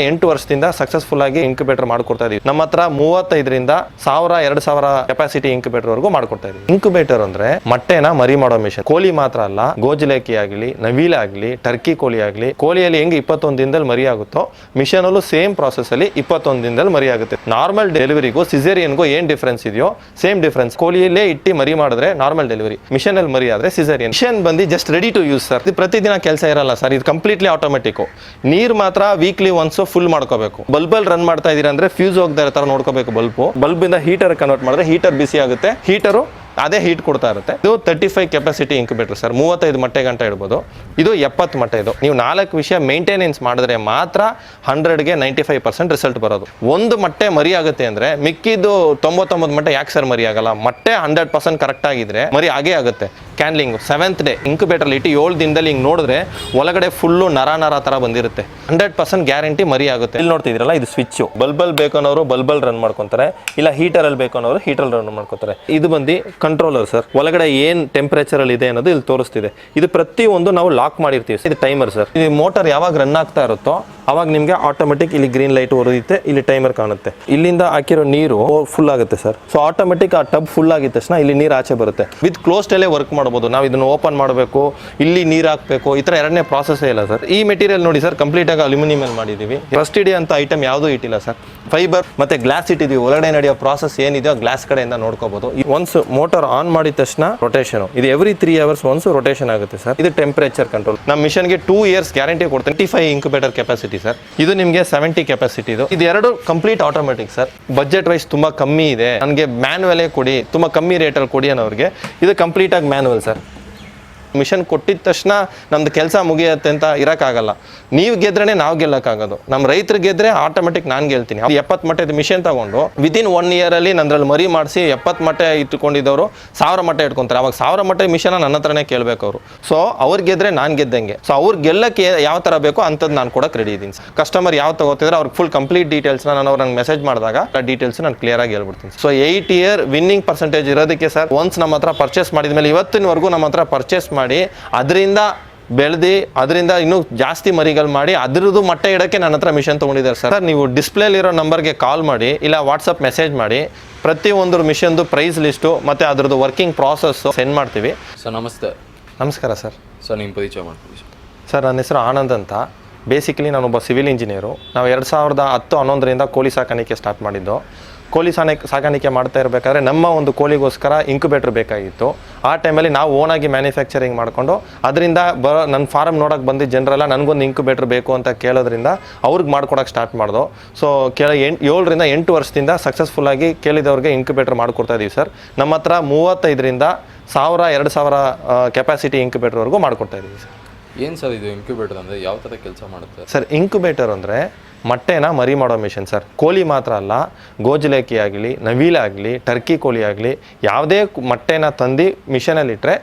ಎಂಟು ವರ್ಷದಿಂದ ಸಕ್ಸಸ್ಫುಲ್ ಆಗಿ ಇಂಕ್ಯುಬೇಟರ್ ಮಾಡ್ಕೊಡ್ತಾ ಇದೀವಿ. ನಮ್ಮ ಹತ್ರ ಮೂವತ್ತೈದರಿಂದ ಸಾವಿರ, ಎರಡು ಸಾವಿರ ಕೆಪಾಸಿಟಿ ಇಂಕ್ಯುಬೇಟರ್ ವರೆಗೂ ಮಾಡ್ಕೊಡ್ತಾ ಇದೀವಿ. ಇಂಕ್ಯುಬೇಟರ್ ಅಂದ್ರೆ ಮೊಟ್ಟೆನ ಮರಿ ಮಾಡೋ ಮಿಷನ್ ಕೋಳಿ ಮಾತ್ರ ಅಲ್ಲ ಗೋಜಲೇಕಿ ಆಗಲಿ, ನವಿಲೆ ಆಗಲಿ ಟರ್ಕಿ ಕೋಳಿ ಆಗಲಿ, ಕೋಳಿಯಲ್ಲಿ ಹೆಂಗೆ ಇಪ್ಪತ್ತೊಂದು ದಿನದಲ್ಲಿ ಮರಿ ಆಗುತ್ತೋ ಮಿಷನ್ ಅಲ್ಲೂ ಸೇಮ್ ಪ್ರಾಸೆಸ್ ಅಲ್ಲಿ ಇಪ್ಪತ್ತೊಂದು ದಿನದಲ್ಲಿ ಮರಿ ಆಗುತ್ತೆ. ನಾರ್ಮಲ್ ಡೆಲಿವರಿಗೂ ಸಿಸೇರಿಯನ್ಗೂ ಏನ್ ಡಿಫ್ರೆನ್ಸ್ ಇದೆಯೋ ಸೇಮ್ ಡಿಫ್ರೆನ್ಸ್ ಕೋಳಿಯಲ್ಲೇ ಇಟ್ಟು ಮರಿ ಮಾಡಿದ್ರೆ ನಾರ್ಮಲ್ ಡೆಲಿವರಿ ಮಿಷನ್ ಅಲ್ಲಿ ಮರಿ ಆದ್ರೆ ಸಿಸೇರಿಯನ್ ಮಿಷನ್ ಬಂದು just ready to use sir. ಪ್ರತಿದಿನ ಕೆಲಸ ಇರಲ್ಲ ಸರ್. ಇದು ಕಂಪ್ಲೀಟ್ಲಿ ಆಟೋಮೆಟಿಕ್ ನೀರ್ ಮಾತ್ರ ವೀಕ್ಲಿ ಒನ್ಸ್ ಫುಲ್ ಮಾಡ್ಕೋಬೇಕು. ಬಲ್ಬಲ್ ರನ್ ಮಾಡ್ತಾ ಇದೀರ ಅಂದ್ರೆ ಫ್ಯೂಸ್ ಹೋಗದ ತರ ನೋಡ್ಕೋಬೇಕು ಬಲ್ಬು. ಬಲ್ಬ್ ಇಂದ ಹೀಟರ್ ಕನ್ವರ್ಟ್ ಮಾಡಿದ್ರೆ ಹೀಟರ್ ಬಿಸಿ ಆಗುತ್ತೆ. ಹೀಟರು ಅದೇ ಹೀಟ್ ಕೊಡ್ತಾ ಇರುತ್ತೆ. ಇದು thirty five capacity incubator sir. ಮೂವತ್ತೈದು ಮೊಟ್ಟೆ ಗಂಟೆ ಇಡ್ಬೋದು. ಇದು ಎಪ್ಪತ್ತು ಮೊಟ್ಟೆ ಇದು. ನೀವು ನಾಲ್ಕು ವಿಷಯ ಮೇಂಟೆನೆನ್ಸ್ ಮಾಡಿದ್ರೆ ಮಾತ್ರ ಹಂಡ್ರೆಡ್ಗೆ ನೈಂಟಿ ಫೈವ್ ಪರ್ಸೆಂಟ್ ರಿಸಲ್ಟ್ ಬರೋದು. ಒಂದು ಮೊಟ್ಟೆ ಮರಿ ಆಗುತ್ತೆ ಅಂದ್ರೆ ಮಿಕ್ಕಿದ್ದು ತೊಂಬತ್ತೊಂಬತ್ತು ಮೊಟ್ಟೆ ಯಾಕೆ ಸರ್ ಮರಿ ಆಗಲ್ಲ ಮೊಟ್ಟೆ ಹಂಡ್ರೆಡ್ ಪರ್ಸೆಂಟ್ ಕರೆಕ್ಟ್ ಆಗಿದ್ರೆ ಮರಿ ಆಗೇ ಆಗುತ್ತೆ. ಕ್ಯಾನ್ಲಿಂಗ್ ಸೆವೆಂತ್ ಡೇ ಇಂಕ್ಯುಬೇಟರ್ ಇಟ್ಟು ಏಳು ದಿನದಲ್ಲಿ ಹಿಂಗೆ ನೋಡಿದ್ರೆ ಒಳಗಡೆ ಫುಲ್ಲು ನರ ನರ ಥರ ಬಂದಿರುತ್ತೆ. ಹಂಡ್ರೆಡ್ ಪರ್ಸೆಂಟ್ ಗ್ಯಾರಂಟಿ ಮರಿ ಆಗುತ್ತೆ. ಇಲ್ಲಿ ನೋಡ್ತಿದ್ರಲ್ಲ ಇದು ಸ್ವಿಚ್ ಬಲ್ಬಲ್ ಬೇಕು ಅನ್ನೋರು ಬಲ್ಬಲ್ ರನ್ ಮಾಡ್ಕೊಂತಾರೆ. ಇಲ್ಲ ಹೀಟರ್ ಅಲ್ಲಿ ಬೇಕು ಅನ್ನೋರು ಹೀಟರ್ ರನ್ ಮಾಡ್ಕೊತಾರೆ. ಇದು ಬಂದು ಕಂಟ್ರೋಲರ್ ಸರ್ ಒಳಗಡೆ ಏನ್ ಟೆಂಪರೇಚರ್ ಅಲ್ಲಿ ಇದೆ ಅನ್ನೋದು ಇಲ್ಲಿ ತೋರಿಸ್ತಿದೆ. ಇದು ಪ್ರತಿ ಒಂದು ನಾವು ಲಾಕ್ ಮಾಡಿರ್ತೀವಿ ಇದು ಟೈಮರ್ ಸರ್ ಈ ಮೋಟರ್ ಯಾವಾಗ ರನ್ ಆಗ್ತಾ ಇರುತ್ತೋ ಅವಾಗ ನಿಮಗೆ ಆಟೋಮೆಟಿಕ್ ಇಲ್ಲಿ ಗ್ರೀನ್ ಲೈಟ್ ಹೊರದಿತ್ತೆ ಇಲ್ಲಿ ಟೈಮರ್ ಕಾಣುತ್ತೆ. ಇಲ್ಲಿಂದ ಹಾಕಿರೋ ನೀರು ಫುಲ್ ಆಗುತ್ತೆ ಸರ್ ಸೊ ಆಟೋಮೆಟಿಕ್ ಆ ಟಬ್ ಫುಲ್ ಆಗಿದ ತಕ್ಷಣ ಇಲ್ಲಿ ನೀರು ಆಚೆ ಬರುತ್ತೆ. ವಿತ್ ಕ್ಲೋಸ್ಡ್ ಅಲ್ಲೇ ವರ್ಕ್ ಮಾಡ್ಬೋದು ನಾವು ಇದನ್ನು ಓಪನ್ ಮಾಡಬೇಕು, ಇಲ್ಲಿ ನೀರು ಹಾಕಬೇಕು, ಈ ಥರ ಎರಡನೇ ಪ್ರಾಸೆಸ್ ಇಲ್ಲ ಸರ್ ಈ ಮೆಟೀರಿಯಲ್ ನೋಡಿ ಸರ್ ಕಂಪ್ಲೀಟ್ ಆಗಿ ಅಲ್ಯೂಮಿನಿಯಂ ಅಲ್ಲಿ ಮಾಡಿದೀವಿ. ಫಸ್ಟ್ ಇಡಿ ಅಂತ ಐಟಮ್ ಯಾವುದೂ ಇಟ್ಟಿಲ್ಲ ಸರ್ ಫೈಬರ್ ಮತ್ತೆ ಗ್ಲಾಸ್ ಇಟ್ಟಿದೀವಿ. ಒಳಗಡೆ ನಡೆಯೋ ಪ್ರಾಸೆಸ್ ಏನಿದೆಯೋ ಗ್ಲಾಸ್ ಕಡೆಯಿಂದ ನೋಡ್ಕೋಬಹುದು. ಒನ್ಸ್ ಮೋಟರ್ ಆನ್ ಮಾಡಿದ ತಕ್ಷಣ ರೊಟೇಷನ್ ಇದು every three hours once rotation ಆಗುತ್ತೆ ಸರ್ ಇದು ಟೆಂಪರೇಚರ್ ಕಂಟ್ರೋಲ್ ನಮ್ಮ ಮಿಷನ್ಗೆ ಟೂ ಇಯರ್ಸ್ ಗ್ಯಾರಂಟಿ ಕೊಡ್ತೀನಿ. ಫೈವ್ ಇಂಕ್ಯುಬೇಟರ್ ಕೆಪಾಸಿಟಿ ಸರ್ ಇದು ನಿಮಗೆ ಸೆವೆಂಟಿ ಕೆಪಾಸಿಟಿ ಇದು. ಇದು ಎರಡು complete automatic sir budget wise ತುಂಬಾ ಕಮ್ಮಿ ಇದೆ. ನನಗೆ ಮ್ಯಾನ್ಯಲೇ ಕೊಡಿ, ತುಂಬಾ ಕಮ್ಮಿ ರೇಟಲ್ಲಿ ಕೊಡಿ ಅನ್ನೋರಿಗೆ. ಇದು ಕಂಪ್ಲೀಟ್ ಆಗಿ ಮ್ಯಾನ್ಯಲ್ ಸರ್ ಮಿಷನ್ ಕೊಟ್ಟಿದ ತಕ್ಷಣ ನಮ್ದು ಕೆಲಸ ಮುಗಿಯತ್ತೆ ಅಂತ ಇರೋಕ್ಕಾಗಲ್ಲ. ನೀವು ಗೆದ್ರೆ ನಾವು ಗೆಲ್ಲಕ್ಕಾಗೋದು. ನಮ್ಮ ರೈತರು ಗೆದ್ರೆ ಆಟೋಮೆಟಿಕ್ ನಾನು ಗೆಲ್ತೀನಿ. ಅದು ಎಪ್ಪತ್ತು ಮಟ್ಟದ ಮಿಷನ್ ತಗೊಂಡು ವಿದಿನ್ ಒನ್ ಇಯರಲ್ಲಿ ನಂದ್ರಲ್ಲಿ ಮರಿ ಮಾಡಿಸಿ ಎಪ್ಪತ್ತು ಮಟ್ಟ ಇಟ್ಕೊಂಡಿದ್ದವರು ಸಾವಿರ ಮಟ್ಟ ಇಟ್ಕೊಂತಾರೆ. ಅವಾಗ ಸಾವಿರ ಮಟ್ಟ ಮಿಷನ್ ನನ್ನ ಹತ್ರನೇ ಕೇಳಬೇಕು ಅವರು. ಸೊ ಅವ್ರು ಗೆದ್ರೆ ನಾನು ಗೆದ್ದಂಗೆ. ಸೊ ಅವ್ರು ಗೆಲ್ಲಕ್ಕೆ ಯಾವ ಥರ ಬೇಕೋ ಅಂಥದ್ದು ನಾನು ಕೂಡ ರೆಡಿ ಇದ್ದೀನಿ. ಕಸ್ಟಮರ್ ಯಾವ ತಗೋತಿದ್ರೆ ಅವ್ರಿಗೆ ಫುಲ್ ಕಂಪ್ಲೀಟ್ ಡೀಟೇಲ್ಸ್ನ ನಾನು ಅವ್ರಿಗೆ ಮೆಸೇಜ್ ಮಾಡಿದಾಗ ಆ ಡೀಟೇಲ್ಸ್ ನಾನು ಕ್ಲಿಯರ್ ಆಗಿ ಹೇಳ್ಬಿಡ್ತೀನಿ. So eight year winning percentage ಇರೋದಕ್ಕೆ ಸರ್ ಒನ್ಸ್ ನಮ್ಮ ಹತ್ರ ಪರ್ಚೇಸ್ ಮಾಡಿದ ಮೇಲೆ ಇವತ್ತಿನವರೆಗೂ ನಮ್ಮ ಹತ್ರ ಪರ್ಚೇಸ್ ಮಾಡಿ ಅದರಿಂದ ಬೆಳೆದು ಅದರಿಂದ ಇನ್ನೂ ಜಾಸ್ತಿ ಮರಿಗಳು ಮಾಡಿ ಅದರದ್ದು ಮಟ್ಟ ಇಡೋಕ್ಕೆ ನನ್ನ ಹತ್ರ ಮಿಷನ್ ತೊಗೊಂಡಿದ್ದಾರೆ ಸರ್. ನೀವು ಡಿಸ್ಪ್ಲೇಲಿರೋ ನಂಬರ್ಗೆ ಕಾಲ್ ಮಾಡಿ ಇಲ್ಲ ವಾಟ್ಸಪ್ ಮೆಸೇಜ್ ಮಾಡಿ ಪ್ರತಿಯೊಂದ್ರ ಮಿಷನ್ದು ಪ್ರೈಸ್ ಲಿಸ್ಟು ಮತ್ತು ಅದರದ್ದು ವರ್ಕಿಂಗ್ ಪ್ರಾಸೆಸ್ಸು ಸೆಂಡ್ ಮಾಡ್ತೀವಿ. ಸರ್ ನಮಸ್ತೆ. ನಮಸ್ಕಾರ ಸರ್. ಸರ್ ನಿಮ್ಮ ಪರಿಚಯ ಮಾಡ್ತೀವಿ ಸರ್ ಸರ್ ನನ್ನ ಹೆಸರು ಆನಂದ್ ಅಂತ. ಬೇಸಿಕಲಿ ನಾನೊಬ್ಬ ಸಿವಿಲ್ ಇಂಜಿನಿಯರು ನಾವು ಎರಡು ಸಾವಿರದ ಹತ್ತು ಹನ್ನೊಂದರಿಂದ ಕೋಳಿ ಸಾಕಾಣಿಕೆ ಸ್ಟಾರ್ಟ್ ಮಾಡಿದ್ದು. ಕೋಳಿ ಸಾನೆ ಸಾಗಾಣಿಕೆ ಮಾಡ್ತಾ ಇರಬೇಕಾದ್ರೆ ನಮ್ಮ ಒಂದು ಕೋಳಿಗೋಸ್ಕರ ಇಂಕ್ಯುಬೇಟರ್ ಬೇಕಾಗಿತ್ತು. ಆ ಟೈಮಲ್ಲಿ ನಾವು ಓನಾಗಿ ಮ್ಯಾನುಫ್ಯಾಕ್ಚರಿಂಗ್ ಮಾಡಿಕೊಂಡು ಅದರಿಂದ ಬರೋ ನನ್ನ ಫಾರಮ್ ನೋಡೋಕೆ ಬಂದಿದ್ದ ಜನರೆಲ್ಲ ನನಗೊಂದು ಇಂಕ್ಯುಬೇಟರ್ ಬೇಕು ಅಂತ ಕೇಳೋದ್ರಿಂದ ಅವ್ರಿಗೆ ಮಾಡ್ಕೊಡೋಕೆ ಸ್ಟಾರ್ಟ್ ಮಾಡ್ದು. ಸೊ ಕೆಳ ಎಂಟು ಏಳರಿಂದ ಎಂಟು ವರ್ಷದಿಂದ ಸಕ್ಸಸ್ಫುಲ್ಲಾಗಿ ಕೇಳಿದವ್ರಿಗೆ ಇಂಕ್ಯುಬೇಟರ್ ಮಾಡಿಕೊಡ್ತಾ ಇದ್ದೀವಿ ಸರ್. ನಮ್ಮ ಹತ್ರ ಮೂವತ್ತೈದರಿಂದ ಸಾವಿರ ಎರಡು ಸಾವಿರ ಕೆಪಾಸಿಟಿ ಇಂಕ್ಯುಬೇಟರ್ವರೆಗೂ ಮಾಡ್ಕೊಡ್ತಾ ಇದ್ದೀವಿ ಸರ್. ಏನು ಸರ್ ಇದು ಇಂಕ್ಯುಬೇಟರ್ ಅಂದರೆ? ಯಾವ ಥರ ಕೆಲಸ ಮಾಡುತ್ತೆ? ಸರ್ ಇಂಕ್ಯುಬೇಟರ್ ಅಂದರೆ ಮೊಟ್ಟೆನ ಮರಿ ಮಾಡೋ ಮಿಷನ್ ಸರ್. ಕೋಳಿ ಮಾತ್ರ ಅಲ್ಲ, ಗೋಜಲೇಕಿ ಆಗಲಿ ನವಿಲಾಗಲಿ ಟರ್ಕಿ ಕೋಳಿ ಆಗಲಿ, ಯಾವುದೇ ಮೊಟ್ಟೆನ ತಂದು ಮಿಷನಲ್ಲಿಟ್ಟರೆ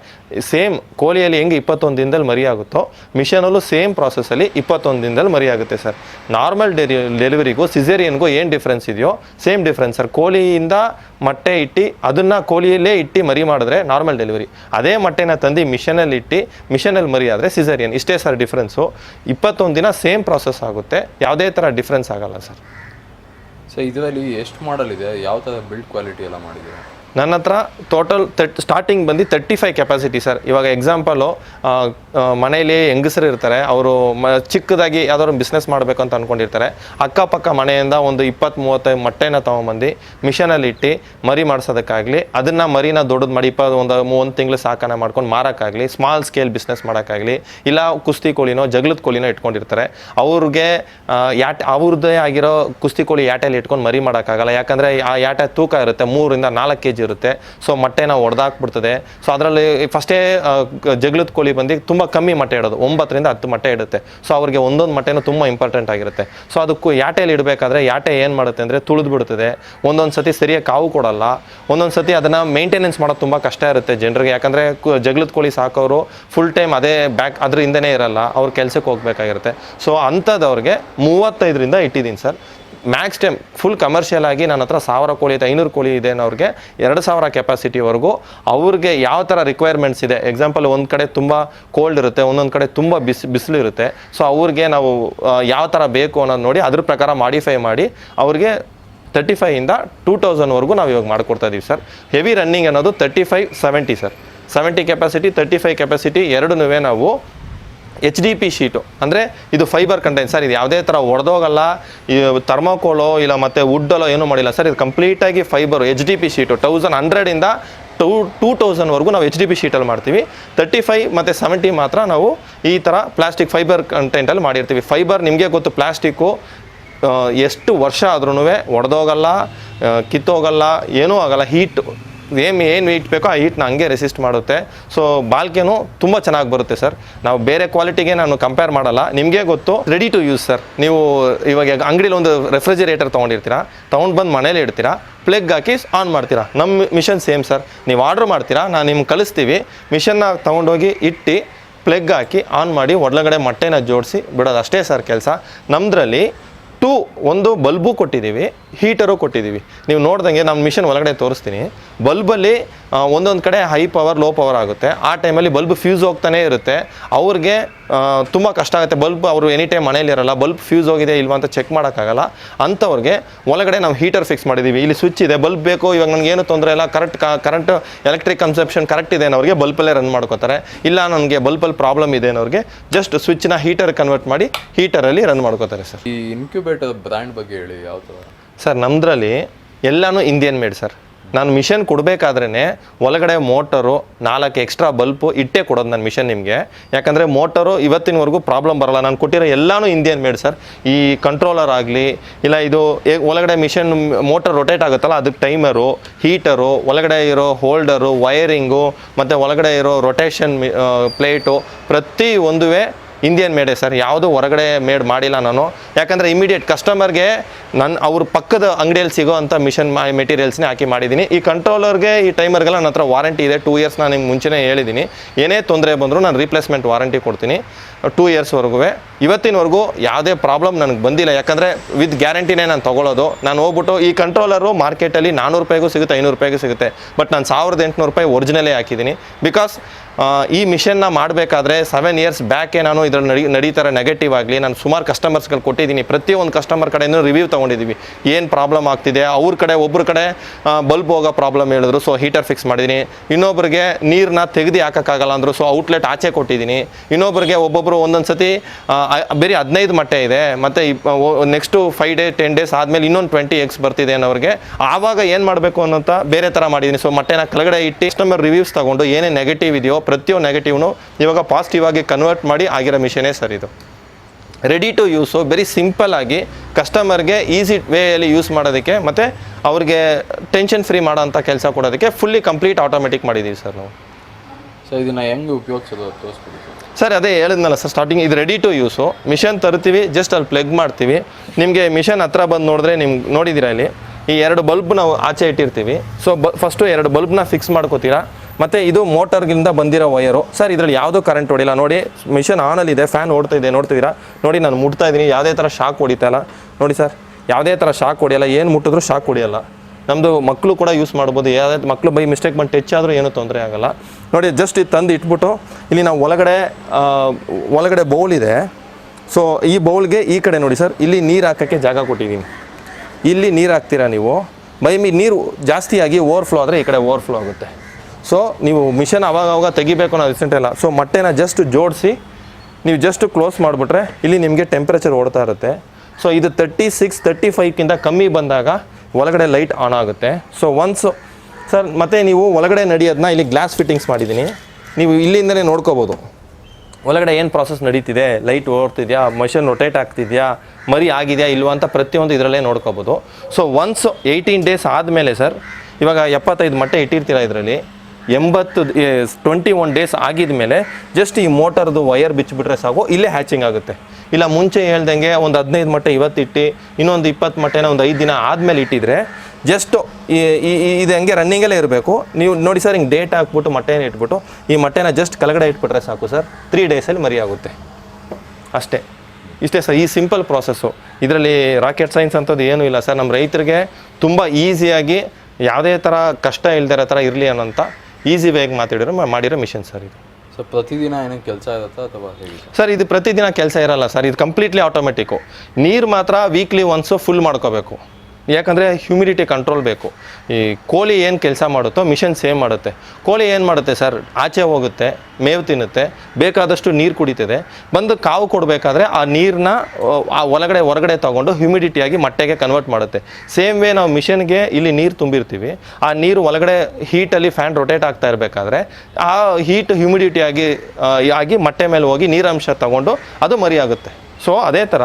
ಸೇಮ್ ಕೋಳಿಯಲ್ಲಿ ಹೆಂಗೆ ಇಪ್ಪತ್ತೊಂದು ದಿನದಲ್ಲಿ ಮರಿ ಆಗುತ್ತೋ, ಮಿಷನಲ್ಲೂ ಸೇಮ್ ಪ್ರಾಸೆಸ್ಸಲ್ಲಿ ಇಪ್ಪತ್ತೊಂದು ದಿನದಲ್ಲಿ ಮರಿ ಆಗುತ್ತೆ ಸರ್. ನಾರ್ಮಲ್ ಡೆಲಿ ಡೆಲಿವರಿಗೂ, ಸಿಸೇರಿಯನ್ಗೂ ಏನು ಡಿಫ್ರೆನ್ಸ್ ಇದೆಯೋ, ಸೇಮ್ ಡಿಫ್ರೆನ್ಸ್ ಸರ್. ಕೋಳಿಯಿಂದ ಮೊಟ್ಟೆ ಇಟ್ಟು ಅದನ್ನು ಕೋಳಿಯಲ್ಲೇ ಇಟ್ಟು ಮರಿ ಮಾಡಿದ್ರೆ ನಾರ್ಮಲ್ ಡೆಲಿವರಿ. ಅದೇ ಮೊಟ್ಟೆನ ತಂದು ಮಿಷನಲ್ಲಿ ಇಟ್ಟು ಮಿಷನಲ್ಲಿ ಮರಿ ಆದರೆ ಸಿಸೇರಿಯನ್. ಇಷ್ಟೇ ಸರ್ ಡಿಫ್ರೆನ್ಸು. ಇಪ್ಪತ್ತೊಂದು ದಿನ ಸೇಮ್ ಪ್ರಾಸೆಸ್ ಆಗುತ್ತೆ. ಯಾವುದೇ ಥರ ಡಿಫ್ರೆನ್ಸ್ ಆಗಲ್ಲ ಸರ್. ಸೊ ಇದರಲ್ಲಿ ಎಷ್ಟು ಮಾಡಲ್ ಇದೆ? ಯಾವ ಥರ ಬಿಲ್ಡ್ ಕ್ವಾಲಿಟಿ ಎಲ್ಲ ಮಾಡಿದ್ದೀರಾ? ನನ್ನ ಹತ್ರ ಟೋಟಲ್ ತರ್ಟ್ ಸ್ಟಾರ್ಟಿಂಗ್ ಬಂದು ತರ್ಟಿ ಫೈವ್ ಕೆಪಾಸಿಟಿ ಸರ್ ಇವಾಗ ಎಕ್ಸಾಂಪಲು ಮನೆಯಲ್ಲಿ ಹೆಂಗಸರು ಇರ್ತಾರೆ, ಅವರು ಮ, ಚಿಕ್ಕದಾಗಿ ಯಾವ್ದಾದ್ರು ಬಿಸ್ನೆಸ್ ಮಾಡಬೇಕು ಅಂತ ಅಂದ್ಕೊಂಡಿರ್ತಾರೆ ಅಕ್ಕಪಕ್ಕ ಮನೆಯಿಂದ ಒಂದು ಇಪ್ಪತ್ತು ಮೂವತ್ತೈದು ಮೊಟ್ಟೆನ ತೊಗೊಂಬಂದು ಮಿಷನಲ್ಲಿ ಇಟ್ಟು ಮರಿ ಮಾಡಿಸೋದಕ್ಕಾಗಲಿ, ಅದನ್ನು ಮರಿನ ದೊಡ್ಡದು ಮಾಡಿ ಇಪ್ಪತ್ತು ಒಂದು ಒಂದು ತಿಂಗಳು ಸಾಕಣೆ ಮಾಡ್ಕೊಂಡು ಮಾರೋಕ್ಕಾಗಲಿ ಸ್ಮಾಲ್ ಸ್ಕೇಲ್ ಬಿಸ್ನೆಸ್ ಮಾಡೋಕ್ಕಾಗಲಿ, ಇಲ್ಲ ಕುಸ್ತಿ ಕೋಳಿನೋ, ಜಗಳದ ಕೋಳಿನೋ ಇಟ್ಕೊಂಡಿರ್ತಾರೆ. ಅವ್ರಿಗೆ ಯಾಟ ಅವ್ರದ್ದೇ ಆಗಿರೋ ಕುಸ್ತಿ ಕೋಳಿ ಯಾಟೆಯಲ್ಲಿ ಇಟ್ಕೊಂಡು ಮರಿ ಮಾಡೋಕ್ಕಾಗಲ್ಲ. ಯಾಕಂದರೆ ಆ ಯಾಟೆ ತೂಕ ಇರುತ್ತೆ ಮೂರಿಂದ ನಾಲ್ಕು ಕೆ ಇರುತ್ತೆ. ಸೊ ಮೊಟ್ಟೆನ ಹೊಡೆದಾಕ್ಬಿಡ್ತದೆ ಸೊ ಅದರಲ್ಲಿ ಫಸ್ಟೇ ಜಗಳದ ಕೋಳಿ ಬಂದು ತುಂಬ ಕಮ್ಮಿ ಮೊಟ್ಟೆ ಇಡೋದು. ಒಂಬತ್ತರಿಂದ ಹತ್ತು ಮೊಟ್ಟೆ ಇಡುತ್ತೆ. ಸೊ ಅವ್ರಿಗೆ ಒಂದೊಂದು ಮೊಟ್ಟೆನೂ ತುಂಬ ಇಂಪಾರ್ಟೆಂಟ್ ಆಗಿರುತ್ತೆ. ಸೊ ಅದಕ್ಕೂ ಯಾಟೆಯಲ್ಲಿ ಇಡಬೇಕಾದ್ರೆ ಯಾಟೆ ಏನು ಮಾಡುತ್ತೆ ಅಂದರೆ ತುಳಿದು ಬಿಡ್ತದೆ. ಒಂದೊಂದು ಸತಿ ಸರಿಯಾಗಿ ಕಾವು ಕೊಡಲ್ಲ. ಒಂದೊಂದು ಸತಿ ಅದನ್ನು ಮೇಂಟೆನೆನ್ಸ್ ಮಾಡೋದು ತುಂಬ ಕಷ್ಟ ಇರುತ್ತೆ ಜನರಿಗೆ. ಯಾಕಂದರೆ ಜಗಳದ ಕೋಳಿ ಸಾಕೋರು ಫುಲ್ ಟೈಮ್ ಅದೇ ಬ್ಯಾಕ್ ಅದರಿಂದನೇ ಇರಲ್ಲ. ಅವ್ರ ಕೆಲಸಕ್ಕೆ ಹೋಗಬೇಕಾಗಿರುತ್ತೆ. ಸೊ ಅಂಥದ್ದವ್ರಿಗೆ ಮೂವತ್ತೈದರಿಂದ ಇಟ್ಟಿದ್ದೀನಿ sir. Max time full commercial ಆಗಿ ನನ್ನ ಹತ್ರ ಸಾವಿರ ಕೋಳಿ ಐತೆ ಐನೂರು ಕೋಳಿ ಇದೆ ಅನ್ನೋರಿಗೆ ಎರಡು ಸಾವಿರ ಕೆಪಾಸಿಟಿವರೆಗೂ ಅವ್ರಿಗೆ ಯಾವ ಥರ ರಿಕ್ವೈರ್ಮೆಂಟ್ಸ್ ಇದೆ? ಎಕ್ಸಾಂಪಲ್ ಒಂದು ಕಡೆ ತುಂಬ ಕೋಲ್ಡ್ ಇರುತ್ತೆ, ಒಂದೊಂದು ಕಡೆ ತುಂಬ ಬಿಸಿ, ಬಿಸಿಲು ಇರುತ್ತೆ. ಸೊ ಅವ್ರಿಗೆ ನಾವು ಯಾವ ಥರ ಬೇಕು ಅನ್ನೋದು ನೋಡಿ ಅದ್ರ ಪ್ರಕಾರ ಮಾಡಿಫೈ ಮಾಡಿ ಅವ್ರಿಗೆ ತರ್ಟಿ ಫೈವಿಂದ ಟೂ ತೌಸಂಡ್ವರೆಗೂ ನಾವು ಇವಾಗ ಮಾಡ್ಕೊಡ್ತಾ ಇದ್ದೀವಿ ಸರ್. ಹೆವಿ ರನ್ನಿಂಗ್ ಅನ್ನೋದು thirty five seventy sir. Seventy capacity thirty five capacity ಎರಡೂ ನಾವು ಎಚ್ ಡಿ ಪಿ ಶೀಟು ಅಂದರೆ ಇದು ಫೈಬರ್ ಕಂಟೆಂಟ್ ಸರ್, ಇದು ಯಾವುದೇ ಥರ ಒಡೆದೋಗಲ್ಲ ಥರ್ಮೋಕೋಲೋ ಇಲ್ಲ ಮತ್ತು ವುಡ್ಡಲ್ಲೋ ಏನೂ ಮಾಡಿಲ್ಲ. ಸರ್, ಇದು ಕಂಪ್ಲೀಟಾಗಿ fibre H D P sheet thousand ಹಂಡ್ರೆಡಿಂದ two two ತೌಸಂಡ್ವರೆಗೂ ನಾವು ಎಚ್ ಡಿ ಪಿ ಶೀಟಲ್ಲಿ ಮಾಡ್ತೀವಿ. ತರ್ಟಿ ಫೈವ್ ಮತ್ತು ಸೆವೆಂಟಿ ಮಾತ್ರ ನಾವು ಈ ಥರ ಪ್ಲಾಸ್ಟಿಕ್ ಫೈಬರ್ ಕಂಟೆಂಟಲ್ಲಿ ಮಾಡಿರ್ತೀವಿ. ಫೈಬರ್ ನಿಮಗೆ ಗೊತ್ತು ಪ್ಲಾಸ್ಟಿಕ್ಕು ಎಷ್ಟು ವರ್ಷ ಆದ್ರೂ ಒಡೆದೋಗಲ್ಲ ಕಿತ್ತೋಗಲ್ಲ, ಏನೂ ಆಗಲ್ಲ ಹೀಟ್ ಏನು ಏನು ಹೀಟ್ ಬೇಕೋ ಆ ಹೀಟ್ನ ಹಂಗೆ ರೆಸಿಸ್ಟ್ ಮಾಡುತ್ತೆ. ಸೊ ಬಾಲ್ಕೆನೂ ತುಂಬ ಚೆನ್ನಾಗಿ ಬರುತ್ತೆ ಸರ್. ನಾವು ಬೇರೆ ಕ್ವಾಲಿಟಿಗೆ ನಾನು ಕಂಪೇರ್ ಮಾಡಲ್ಲ. ನಿಮಗೆ ಗೊತ್ತು ರೆಡಿ ಟು ಯೂಸ್ ಸರ್. ನೀವು ಇವಾಗ ಅಂಗಡಿಲಿ ಒಂದು ರೆಫ್ರಿಜಿರೇಟರ್ ತೊಗೊಂಡಿರ್ತೀರಾ, ತೊಗೊಂಡು ಬಂದು ಮನೇಲಿ ಇಡ್ತೀರಾ ಪ್ಲಗ್ ಹಾಕಿ ಆನ್ ಮಾಡ್ತೀರಾ. ನಮ್ಮ ಮಿಷನ್ ಸೇಮ್ ಸರ್. ನೀವು ಆರ್ಡ್ರ್ ಮಾಡ್ತೀರಾ, ನಾನು ನಿಮ್ಗೆ ಕಳಿಸ್ತೀವಿ. ಮಿಷನ್ನ ತೊಗೊಂಡೋಗಿ ಇಟ್ಟು ಪ್ಲಗ್ ಹಾಕಿ ಆನ್ ಮಾಡಿ ಒಳಗಡೆ ಮೊಟ್ಟೆನ ಜೋಡಿಸಿ, ಬಿಡೋದು ಅಷ್ಟೇ ಸರ್ ಕೆಲಸ. ನಮ್ಮದ್ರಲ್ಲಿ ಟೂ ಒಂದು ಬಲ್ಬು ಕೊಟ್ಟಿದ್ದೀವಿ. ಹೀಟರು ಕೊಟ್ಟಿದ್ದೀವಿ. ನೀವು ನೋಡ್ದಂಗೆ ನಮ್ಮ ಮಿಷನ್ ಒಳಗಡೆ ತೋರಿಸ್ತೀನಿ. ಬಲ್ಬಲ್ಲಿ ಒಂದೊಂದು ಕಡೆ ಹೈ ಪವರ್ ಲೋ ಪವರ್ ಆಗುತ್ತೆ. ಆ ಟೈಮಲ್ಲಿ ಬಲ್ಬ್ ಫ್ಯೂಸ್ ಹೋಗ್ತಾನೆ ಇರುತ್ತೆ. ಅವ್ರಿಗೆ ತುಂಬ ಕಷ್ಟ ಆಗುತ್ತೆ. ಬಲ್ಬ್ ಅವರು ಎನಿ ಟೈಮ್ ಮನೇಲಿ ಇರಲ್ಲ. ಬಲ್ಬ್ ಫ್ಯೂಸ್ ಹೋಗಿದೆ ಇಲ್ವಾ ಅಂತ ಚೆಕ್ ಮಾಡೋಕ್ಕಾಗಲ್ಲ. ಅಂಥವ್ರಿಗೆ ಒಳಗಡೆ ನಾವು ಹೀಟರ್ ಫಿಕ್ಸ್ ಮಾಡಿದ್ದೀವಿ. ಇಲ್ಲಿ ಸ್ವಿಚ್ ಇದೆ. ಬಲ್ಬ್ ಬೇಕು, ಇವಾಗ ಏನು ತೊಂದರೆ ಇಲ್ಲ. Correct current electric conception correct ಇದೆ ಅನ್ನೋರಿಗೆ ಬಲ್ಬಲ್ಲೇ ರನ್ ಮಾಡ್ಕೋತಾರೆ. ಇಲ್ಲ ನನಗೆ ಬಲ್ಬಲ್ಲಿ ಪ್ರಾಬ್ಲಮ್ ಇದೆ ಅನ್ನೋರಿಗೆ ಜಸ್ಟ್ ಸ್ವಿಚ್ನ ಹೀಟರ್ ಕನ್ವರ್ಟ್ ಮಾಡಿ ಹೀಟರಲ್ಲಿ ರನ್ ಮಾಡ್ಕೋತಾರೆ ಸರ್ ಈ ಇನ್ಕ್ಯುಬೇಟರ್ ಬ್ರ್ಯಾಂಡ್ ಬಗ್ಗೆ ಹೇಳಿ ಯಾವ ಥರ ಸರ್ ನಮ್ಮದ್ರಲ್ಲಿ ಎಲ್ಲನೂ ಇಂಡಿಯನ್ ಮೇಡ್ ಸರ್. ನಾನು ಮಿಷನ್ ಕೊಡಬೇಕಾದ್ರೇ ಒಳಗಡೆ ಮೋಟರು, ನಾಲ್ಕು ಎಕ್ಸ್ಟ್ರಾ ಬಲ್ಪು ಇಟ್ಟೇ ಕೊಡೋದು ನನ್ನ ಮಿಷನ್ ನಿಮಗೆ. ಯಾಕಂದರೆ ಮೋಟರು ಇವತ್ತಿನವರೆಗೂ ಪ್ರಾಬ್ಲಮ್ ಬರಲ್ಲ. ನಾನು ಕೊಟ್ಟಿರೋ ಎಲ್ಲನೂ ಇಂಡಿಯನ್ ಮೇಡ್ ಸರ್. ಈ ಕಂಟ್ರೋಲರ್ ಆಗಲಿ, ಇಲ್ಲ ಇದು ಒಳಗಡೆ ಮಿಷನ್ ಮೋಟರ್ ರೊಟೇಟ್ ಆಗುತ್ತಲ್ಲ, ಅದಕ್ಕೆ ಟೈಮರು ಹೀಟರು ಒಳಗಡೆ ಇರೋ ಹೋಲ್ಡರು ವೈರಿಂಗು ಮತ್ತು ಒಳಗಡೆ ಇರೋ ರೊಟೇಷನ್ ಪ್ಲೇಟು ಪ್ರತಿ ಒಂದುವೇ ಇಂಡಿಯನ್ ಮೇಡೆ ಸರ್ ಯಾವುದು ಹೊರಗಡೆ ಮೇಡ್ ಮಾಡಿಲ್ಲ ನಾನು. ಯಾಕಂದರೆ ಇಮಿಡಿಯೇಟ್ ಕಸ್ಟಮರ್ಗೆ ನನ್ನ ಅವ್ರ ಪಕ್ಕದ ಅಂಗಡಿಯಲ್ಲಿ ಸಿಗೋ ಅಂಥ ಮಿಷನ್ ಮಾ ಮೆಟೀರಿಯಲ್ಸ್ನೇ ಹಾಕಿ ಮಾಡಿದ್ದೀನಿ ಈ ಕಂಟ್ರೋಲರ್ಗೆ ಈ ಟೈಮರ್ಗೆಲ್ಲ ನನ್ನ ಹತ್ರ ವಾರಂಟಿ ಇದೆ. ಟೂ ಇಯರ್ಸ್ ನಾನು ನಿಮ್ಗೆ ಮುಂಚೆನೇ ಹೇಳಿದ್ದೀನಿ ಏನೇ ತೊಂದರೆ ಬಂದರೂ ನಾನು ರೀಪ್ಲೇಸ್ಮೆಂಟ್ ವಾರಂಟಿ ಕೊಡ್ತೀನಿ. ಟೂ ಇಯರ್ಸ್ವರೆಗೂ ಇವತ್ತಿನವರೆಗೂ ಯಾವುದೇ ಪ್ರಾಬ್ಲಮ್ ನನಗೆ ಬಂದಿಲ್ಲ. ಯಾಕಂದರೆ ವಿತ್ ಗ್ಯಾರಂಟಿನೇ ನಾನು ತೊಗೊಳೋದು. ನಾನು ಹೋಗ್ಬಿಟ್ಟು ಈ ಕಂಟ್ರೋಲರು ಮಾರ್ಕೆಟಲ್ಲಿ ನಾನ್ನೂರು ರೂಪಾಯಿಗೂ ಸಿಗುತ್ತೆ, ಐನೂರು ರೂಪಾಯಿಗೂ ಸಿಗುತ್ತೆ. ಬಟ್ ನಾನು ಸಾವಿರದ ಎಂಟುನೂರು ರೂಪಾಯಿ ಒರಿಜಿನಲೇ ಹಾಕಿದ್ದೀನಿ ಬಿಕಾಸ್ ಈ ಮಿಷನ್ನ ಮಾಡಬೇಕಾದ್ರೆ ಸೆವೆನ್ ಇಯರ್ಸ್ ಬ್ಯಾಕೆ ನಾನು ಇದ್ರಲ್ಲಿ ನಡಿ, ನಡೀತಾರೆ ನೆಗೆಟಿವ್ ಆಗಲಿ. ನಾನು ಸುಮಾರು ಕಸ್ಟಮರ್ಸ್ಗಳು ಕೊಟ್ಟಿದ್ದೀನಿ. ಪ್ರತಿಯೊಂದು ಕಸ್ಟಮರ್ ಕಡೆಯೂ ರಿವ್ಯೂ ತೊಗೊಂಡಿದ್ದೀವಿ ಏನು ಪ್ರಾಬ್ಲಮ್ ಆಗ್ತಿದೆ? ಅವ್ರ ಕಡೆ ಒಬ್ಬರ ಕಡೆ ಬಲ್ಬ್ ಹೋಗೋ ಪ್ರಾಬ್ಲಮ್ ಹೇಳಿದ್ರು. ಸೊ ಹೀಟರ್ ಫಿಕ್ಸ್ ಮಾಡಿದ್ದೀನಿ ಇನ್ನೊಬ್ರಿಗೆ ನೀರನ್ನ ತೆಗೆದು ಹಾಕೋಕ್ಕಾಗಲ್ಲ ಅಂದರು. ಸೊ ಔಟ್ಲೆಟ್ ಆಚೆ ಕೊಟ್ಟಿದ್ದೀನಿ ಇನ್ನೊಬ್ರಿಗೆ ಒಬ್ಬೊಬ್ಬರು ಒಂದೊಂದು ಸತಿ ಬರೀ ಹದಿನೈದು ಮಟ್ಟೆ ಇದೆ. ಮತ್ತು next five day ten days ಆದಮೇಲೆ ಇನ್ನೊಂದು ಟ್ವೆಂಟಿ ಎಕ್ಸ್ ಬರ್ತಿದೆ ಅನ್ನೋರಿಗೆ, ಆವಾಗ ಏನು ಮಾಡಬೇಕು ಅನ್ನೋಂಥ ಬೇರೆ ಥರ ಮಾಡಿದ್ದೀನಿ ಸೊ ಮಟ್ಟೆನ ಕೆಳಗಡೆ ಇಟ್ಟು ಕಸ್ಟಮರ್ ರಿವ್ಯೂಸ್ ತಗೊಂಡು ಏನೇ ನೆಗೆಟಿವ್ ಇದೆಯೋ ಪ್ರತಿಯೊಂದು ನೆಗೆಟಿವ್ನು ಇವಾಗ ಪಾಸಿಟಿವ್ ಆಗಿ ಕನ್ವರ್ಟ್ ಮಾಡಿ ಆಗಿರೋ ಮಿಷನೇ ಸರ್ ಇದು. Ready to use very simple ಆಗಿ ಕಸ್ಟಮರ್ಗೆ ಈಸಿ ವೇಯಲ್ಲಿ ಯೂಸ್ ಮಾಡೋದಕ್ಕೆ ಮತ್ತು ಅವ್ರಿಗೆ ಟೆನ್ಷನ್ ಫ್ರೀ ಮಾಡೋಂಥ ಕೆಲಸ ಕೊಡೋದಕ್ಕೆ ಫುಲ್ಲಿ ಕಂಪ್ಲೀಟ್ ಆಟೋಮೆಟಿಕ್ ಮಾಡಿದ್ದೀವಿ ಸರ್ ನಾವು. ಸೊ ಇದನ್ನು ಹೆಂಗೆ ಉಪಯೋಗಿಸೋದು ತೋರಿಸ್ಬೋದು ಸರ್. ಸರ್ ಅದೇ ಹೇಳಿದ್ನಲ್ಲ ಸರ್ ಸ್ಟಾರ್ಟಿಂಗ್ ಇದು ರೆಡಿ ಟು ಯೂಸು ಮಿಷನ್ ತರ್ತೀವಿ ಜಸ್ಟ್ ಅಲ್ಲಿ ಪ್ಲಗ್ ಮಾಡ್ತೀವಿ. ನಿಮಗೆ ಮಿಷನ್ ಹತ್ರ ಬಂದು ನೋಡಿದ್ರೆ ನಿಮ್ಗೆ ನೋಡಿದ್ದೀರಾ ಇಲ್ಲಿ? ಈ ಎರಡು ಬಲ್ಬ್ ನಾವು ಆಚೆ ಇಟ್ಟಿರ್ತೀವಿ. ಸೊ ಬ ಫಸ್ಟು ಎರಡು ಬಲ್ಬ್ನ ಫಿಕ್ಸ್ ಮಾಡ್ಕೋತೀರಾ? ಮತ್ತು ಇದು ಮೋಟರ್ಗಿಂದ ಬಂದಿರೋ ವಯರು ಸರ್, ಇದರಲ್ಲಿ ಯಾವುದೂ ಕರೆಂಟ್ ಹೊಡಿಲ್ಲ. ನೋಡಿ, ಮಿಷನ್ ಆನಲ್ಲಿದೆ ಫ್ಯಾನ್ ಓಡ್ತಾ ಇದೆ ನೋಡ್ತಿದ್ದೀರಾ? ನೋಡಿ, ನಾನು ಮುಟ್ತಾ ಇದ್ದೀನಿ. ಯಾವುದೇ ಥರ ಶಾಕ್ ಹೊಡಿತಾ ಇಲ್ಲ. ನೋಡಿ ಸರ್, ಯಾವುದೇ ಥರ ಶಾಕ್ ಹೊಡಿಯಲ್ಲ. ಏನು ಮುಟ್ಟಿದ್ರು ಶಾಕ್ ಹೊಡಿಯಲ್ಲ. ನಮ್ಮದು ಮಕ್ಕಳು ಕೂಡ ಯೂಸ್ ಮಾಡ್ಬೋದು. ಯಾವುದೇ ಮಕ್ಕಳು ಬೈ ಮಿಸ್ಟೇಕ್ ಬಂದು ಟಚ್ ಆದರೂ ಏನೂ ತೊಂದರೆ ಆಗಲ್ಲ. ನೋಡಿ ಜಸ್ಟ್ ಇದು ತಂದು ಇಟ್ಬಿಟ್ಟು, ಇಲ್ಲಿ ನಾವು ಒಳಗಡೆ ಒಳಗಡೆ ಬೌಲ್ ಇದೆ. ಸೊ ಈ ಬೌಲ್ಗೆ ಈ ಕಡೆ ನೋಡಿ ಸರ್, ಇಲ್ಲಿ ನೀರು ಹಾಕೋಕ್ಕೆ ಜಾಗ ಕೊಟ್ಟಿದ್ದೀನಿ. ಇಲ್ಲಿ ನೀರು ಹಾಕ್ತೀರಾ ನೀವು? ಬೈ ಮೀ ನೀರು ಜಾಸ್ತಿಯಾಗಿ ಓವರ್ಫ್ಲೋ ಆದರೆ ಈ ಕಡೆ ಓವರ್ಫ್ಲೋ ಆಗುತ್ತೆ. ಸೊ ನೀವು ಮಿಷನ್ ಅವಾಗ ಅವಾಗ ತೆಗಿಬೇಕು ಅನ್ನೋ ರೀಸೆಂಟ್ ಇಲ್ಲ ಸೊ ಮೊಟ್ಟೆನ ಜಸ್ಟ್ ಜೋಡಿಸಿ, ನೀವು ಜಸ್ಟ್ ಕ್ಲೋಸ್ ಮಾಡಿಬಿಟ್ರೆ ಇಲ್ಲಿ ನಿಮಗೆ ಟೆಂಪ್ರೇಚರ್ ಓಡ್ತಾ ಇರುತ್ತೆ. ಸೊ ಇದು ತರ್ಟಿ ಸಿಕ್ಸ್ ತರ್ಟಿ ಫೈವ್ಗಿಂತ ಕಮ್ಮಿ ಬಂದಾಗ ಒಳಗಡೆ ಲೈಟ್ ಆನ್ ಆಗುತ್ತೆ. ಸೊ ಒನ್ಸ್ ಸರ್ ಮತ್ತೆ ನೀವು ಒಳಗಡೆ ನಡೆಯೋದನ್ನ ಇಲ್ಲಿ ಗ್ಲಾಸ್ ಫಿಟ್ಟಿಂಗ್ಸ್ ಮಾಡಿದ್ದೀನಿ. ನೀವು ಇಲ್ಲಿಂದಲೇ ನೋಡ್ಕೋಬೋದು. ಒಳಗಡೆ ಏನು ಪ್ರಾಸೆಸ್ ನಡೀತಿದೆ? ಲೈಟ್ ಓಡ್ತಿದೆಯಾ? ಮಷನ್ ರೊಟೇಟ್ ಆಗ್ತಿದೆಯಾ? ಮರಿ ಆಗಿದೆಯಾ? ಇಲ್ವಾ ಅಂತ ಪ್ರತಿಯೊಂದು ಇದರಲ್ಲೇ ನೋಡ್ಕೋಬೋದು. ಸೊ ಒನ್ಸ್ ಏಯ್ಟೀನ್ ಡೇಸ್ ಆದಮೇಲೆ ಸರ್ ಇವಾಗ ಎಪ್ಪತ್ತೈದು ಮೊಟ್ಟೆ ಇಟ್ಟಿರ್ತೀರ ಇದರಲ್ಲಿ? ಎಂಬತ್ತು ಟ್ವೆಂಟಿ ಒನ್ ಡೇಸ್ ಆಗಿದ ಮೇಲೆ ಜಸ್ಟ್ ಈ ಮೋಟರ್ದು ವಯರ್ ಬಿಚ್ಚಿಬಿಟ್ರೆ ಸಾಕು, ಇಲ್ಲೇ ಹ್ಯಾಚಿಂಗ್ ಆಗುತ್ತೆ. ಇಲ್ಲ, ಮುಂಚೆ ಹೇಳ್ದಂಗೆ ಒಂದು ಹದಿನೈದು ಮೊಟ್ಟೆ ಇವತ್ತಿಟ್ಟು ಇನ್ನೊಂದು ಇಪ್ಪತ್ತು ಮಟ್ಟೆನ ಒಂದು ಐದು ದಿನ ಆದಮೇಲೆ ಇಟ್ಟಿದ್ರೆ ಜಸ್ಟ್ ಇದು ಹಂಗೆ ರನ್ನಿಂಗಲ್ಲೇ ಇರಬೇಕು. ನೀವು ನೋಡಿ ಸರ್ ಹಿಂಗೆ ಡೇಟ್ ಹಾಕ್ಬಿಟ್ಟು, ಮೊಟ್ಟೆನ ಇಟ್ಬಿಟ್ಟು, ಈ ಮೊಟ್ಟೆನ ಜಸ್ಟ್ ಕೆಳಗಡೆ ಇಟ್ಬಿಟ್ರೆ ಸಾಕು ಸರ್ ತ್ರೀ ಡೇಸಲ್ಲಿ ಮರಿ ಆಗುತ್ತೆ ಅಷ್ಟೇ. ಇಷ್ಟೇ ಸರ್ ಈ ಸಿಂಪಲ್ ಪ್ರಾಸೆಸ್ಸು ಇದರಲ್ಲಿ ರಾಕೆಟ್ ಸೈನ್ಸ್ ಅಂಥದ್ದು ಏನೂ ಇಲ್ಲ ಸರ್ ನಮ್ಮ ರೈತರಿಗೆ ತುಂಬ ಈಸಿಯಾಗಿ ಯಾವುದೇ ಥರ ಕಷ್ಟ ಇಲ್ದಿರೋ ಥರ ಇರಲಿ ಅನ್ನೋಂಥ ಈಸಿ ವೇಗ ಮಾತಾಡಿರೋ ಮಾಡಿರೋ ಮಿಷನ್ ಸರ್ ಇದು. ಸೊ ಪ್ರತಿದಿನ ಏನಕ್ಕೆ ಕೆಲಸ ಇರುತ್ತಾ ಅಥವಾ ಹೇಗೆ? ಸರ್ ಸರ್ ಇದು ಪ್ರತಿದಿನ ಕೆಲಸ ಇರಲ್ಲ ಸರ್ ಇದು ಕಂಪ್ಲೀಟ್ಲಿ ಆಟೋಮೆಟಿಕ್ಕು ನೀರು ಮಾತ್ರ ವೀಕ್ಲಿ ಒನ್ಸು ಫುಲ್ ಮಾಡ್ಕೋಬೇಕು. ಯಾಕಂದರೆ ಹ್ಯೂಮಿಡಿಟಿ ಕಂಟ್ರೋಲ್ ಬೇಕು. ಈ ಕೋಳಿ ಏನು ಕೆಲಸ ಮಾಡುತ್ತೋ ಮಿಷನ್ ಸೇಮ್ ಮಾಡುತ್ತೆ. ಕೋಳಿ ಏನು ಮಾಡುತ್ತೆ ಸರ್ ಆಚೆ ಹೋಗುತ್ತೆ, ಮೇವು ತಿನ್ನುತ್ತೆ, ಬೇಕಾದಷ್ಟು ನೀರು ಕುಡಿತದೆ. ಬಂದು ಕಾವು ಕೊಡಬೇಕಾದ್ರೆ ಆ ನೀರನ್ನ ಆ ಒಳಗಡೆ, ಹೊರಗಡೆ ತೊಗೊಂಡು ಹ್ಯೂಮಿಡಿಟಿಯಾಗಿ ಮೊಟ್ಟೆಗೆ ಕನ್ವರ್ಟ್ ಮಾಡುತ್ತೆ. ಸೇಮ್ ವೇ ನಾವು ಮಿಷನ್ಗೆ ಇಲ್ಲಿ ನೀರು ತುಂಬಿರ್ತೀವಿ. ಆ ನೀರು ಒಳಗಡೆ ಹೀಟಲ್ಲಿ ಫ್ಯಾನ್ ರೊಟೇಟ್ ಆಗ್ತಾ ಇರಬೇಕಾದ್ರೆ ಆ ಹೀಟ್ ಹ್ಯೂಮಿಡಿಟಿ ಆಗಿ ಮೊಟ್ಟೆ ಮೇಲೆ ಹೋಗಿ ನೀರಂಶ ತಗೊಂಡು ಅದು ಮರಿ ಆಗುತ್ತೆ ಸೊ ಅದೇ ಥರ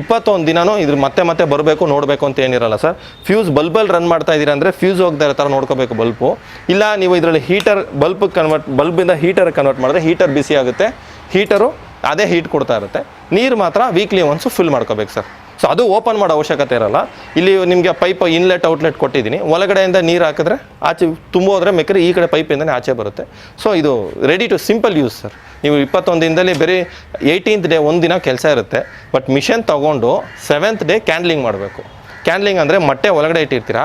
ಇಪ್ಪತ್ತೊಂದು ದಿನನೂ ಇದ್ರ ಮತ್ತೆ ಮತ್ತೆ ಬರಬೇಕು, ನೋಡಬೇಕು ಅಂತ ಏನಿರಲ್ಲ ಸರ್. ಫ್ಯೂಸ್ ಬಲ್ಬಲ್ಲಿ ರನ್ ಮಾಡ್ತಾ ಇದ್ದೀರಾ ಅಂದರೆ ಫ್ಯೂಸ್ ಹೋಗ್ತಾ ಇರೋ ಥರ ನೋಡ್ಕೋಬೇಕು ಬಲ್ಬು ಇಲ್ಲ, ನೀವು ಇದರಲ್ಲಿ ಹೀಟರ್ ಬಲ್ಬ್ ಕನ್ವರ್ಟ್ ಬಲ್ಬಿಂದ ಹೀಟರ್ ಕನ್ವರ್ಟ್ ಮಾಡಿದ್ರೆ ಹೀಟರ್ ಬಿಸಿ ಆಗುತ್ತೆ. ಹೀಟರು ಅದೇ ಹೀಟ್ ಕೊಡ್ತಾ ಇರುತ್ತೆ. ನೀರು ಮಾತ್ರ ವೀಕ್ಲಿ ಒನ್ಸು ಫಿಲ್ ಮಾಡ್ಕೋಬೇಕು ಸರ್. ಸೊ ಅದು ಓಪನ್ ಮಾಡೋ ಅವಶ್ಯಕತೆ ಇರಲ್ಲ. ಇಲ್ಲಿ ನಿಮಗೆ ಪೈಪ್ ಇನ್ಲೆಟ್ ಔಟ್ಲೆಟ್ ಕೊಟ್ಟಿದ್ದೀನಿ. ಒಳಗಡೆಯಿಂದ ನೀರು ಹಾಕಿದ್ರೆ ಆಚೆ ತುಂಬೋದ್ರೆ ಮೆಕ್ರೆ ಈ ಕಡೆ ಪೈಪಿಂದನೇ ಆಚೆ ಬರುತ್ತೆ. ಸೊ ಇದು ready to simple use sir ನೀವು ಇಪ್ಪತ್ತೊಂದು ದಿನದಲ್ಲಿ ಬರೀ ಏಯ್ಟೀನ್ತ್ ಡೇ ಒಂದು ದಿನ ಕೆಲಸ ಇರುತ್ತೆ. ಬಟ್ ಮಿಷನ್ ತೊಗೊಂಡು ಸೆವೆಂತ್ ಡೇ ಕ್ಯಾಂಡ್ಲಿಂಗ್ ಮಾಡಬೇಕು. ಕ್ಯಾನ್ಲಿಂಗ್ ಅಂದರೆ ಮೊಟ್ಟೆ ಒಳಗಡೆ ಇಟ್ಟಿರ್ತೀರಾ?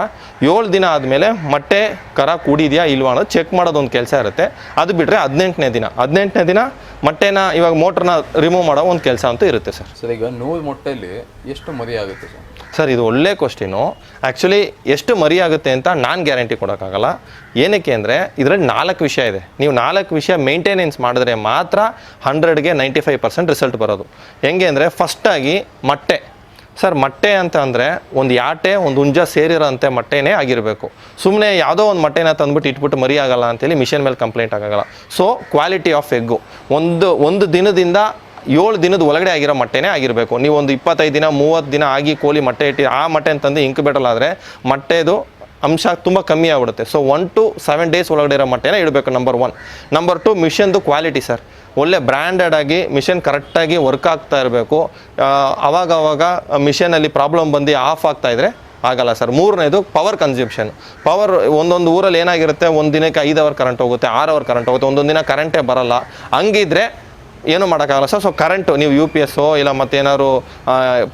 ಏಳು ದಿನ ಆದಮೇಲೆ ಮೊಟ್ಟೆ ಕರ ಕೂಡಿದೆಯಾ ಇಲ್ವಾ ಅನ್ನೋದು ಚೆಕ್ ಮಾಡೋದೊಂದು ಕೆಲಸ ಇರುತ್ತೆ. ಅದು ಬಿಟ್ಟರೆ ಹದಿನೆಂಟನೇ ದಿನ. ಹದಿನೆಂಟನೇ ದಿನ ಮೊಟ್ಟೆನ ಇವಾಗ ಮೋಟ್ರನ್ನ ರಿಮೂವ್ ಮಾಡೋ ಒಂದು ಕೆಲಸ ಅಂತೂ ಇರುತ್ತೆ ಸರ್. ಸರ್ ಈಗ ನೂರು ಮೊಟ್ಟೆಯಲ್ಲಿ ಎಷ್ಟು ಮರಿ ಆಗುತ್ತೆ ಸರ್? ಸರ್ ಇದು ಒಳ್ಳೆ ಕ್ವಶ್ಟಿನು ಆ್ಯಕ್ಚುಲಿ ಎಷ್ಟು ಮರಿ ಆಗುತ್ತೆ ಅಂತ ನಾನು ಗ್ಯಾರಂಟಿ ಕೊಡೋಕ್ಕಾಗಲ್ಲ. ಏನಕ್ಕೆ ಅಂದರೆ ಇದರಲ್ಲಿ ನಾಲ್ಕು ವಿಷಯ ಇದೆ. ನೀವು ನಾಲ್ಕು ವಿಷಯ ಮೇಂಟೆನೆನ್ಸ್ ಮಾಡಿದ್ರೆ ಮಾತ್ರ ಹಂಡ್ರೆಡ್ಗೆ ನೈಂಟಿ ಫೈವ್ ಪರ್ಸೆಂಟ್ ರಿಸಲ್ಟ್ ಬರೋದು. ಹೆಂಗೆ ಅಂದರೆ ಫಸ್ಟಾಗಿ ಮೊಟ್ಟೆ. ಸರ್, ಮೊಟ್ಟೆ ಅಂತ ಅಂದರೆ ಒಂದು ಯಾಟೆ, ಒಂದು ಹುಂಜ ಸೇರಿರೋಂಥ ಮೊಟ್ಟೆನೇ ಆಗಿರಬೇಕು. ಸುಮ್ಮನೆ ಯಾವುದೋ ಒಂದು ಮೊಟ್ಟೆನ ತಂದ್ಬಿಟ್ಟು ಇಟ್ಬಿಟ್ಟು ಮರಿ ಆಗಲ್ಲ ಅಂತೇಳಿ ಮಿಷನ್ ಮೇಲೆ ಕಂಪ್ಲೇಂಟ್ ಆಗೋಲ್ಲ. ಸೊ ಕ್ವಾಲಿಟಿ ಆಫ್ ಎಗ್ಗು ಒಂದು ಒಂದು ದಿನದಿಂದ ಏಳು ದಿನದ ಒಳಗಡೆ ಆಗಿರೋ ಮೊಟ್ಟೆನೇ ಆಗಿರಬೇಕು. ನೀವು ಒಂದು ಇಪ್ಪತ್ತೈದು ದಿನ, ಮೂವತ್ತು ದಿನ ಆಗಿ ಕೋಳಿ ಮೊಟ್ಟೆ ಇಟ್ಟು, ಆ ಮೊಟ್ಟೆ ಅಂತಂದು ಬಿಡಲಾದರೆ ಮೊಟ್ಟೆದು ಅಂಶ ತುಂಬ ಕಮ್ಮಿ ಆಗ್ಬಿಡುತ್ತೆ. So one to seven days ಒಳಗಡೆ ಇರೋ ಮೊಟ್ಟೆನೇ ಇಡಬೇಕು ನಂಬರ್ ಒನ್ ನಂಬರ್ ಟು ಮಿಷನ್ದು ಕ್ವಾಲಿಟಿ ಸರ್ ಒಳ್ಳೆ ಬ್ರ್ಯಾಂಡೆಡ್ ಆಗಿ ಮಿಷನ್ ಕರೆಕ್ಟಾಗಿ ವರ್ಕ್ ಆಗ್ತಾ ಇರಬೇಕು. ಅವಾಗ ಅವಾಗ ಮಿಷನಲ್ಲಿ ಪ್ರಾಬ್ಲಮ್ ಬಂದು ಆಫ್ ಆಗ್ತಾ ಇದ್ರೆ ಆಗಲ್ಲ ಸರ್ ಮೂರನೇದು ಪವರ್ ಕನ್ಸ್ಯೂಪ್ಷನ್ ಪವರ್ ಒಂದೊಂದು ಊರಲ್ಲಿ ಏನಾಗಿರುತ್ತೆ? ಒಂದು ದಿನಕ್ಕೆ ಐದು ಅವರ್ ಕರೆಂಟ್ ಹೋಗುತ್ತೆ, ಆರು ಅವರ್ ಕರೆಂಟ್ ಹೋಗುತ್ತೆ ಒಂದೊಂದು ದಿನ ಕರೆಂಟೇ ಬರಲ್ಲ. ಹಂಗಿದ್ರೆ ಏನು ಮಾಡೋಕ್ಕಾಗಲ್ಲ. ಸರ್ ಸೊ ಕರೆಂಟು ನೀವು ಯು ಪಿ ಎಸ್ಸು ಇಲ್ಲ ಮತ್ತೇನಾದ್ರು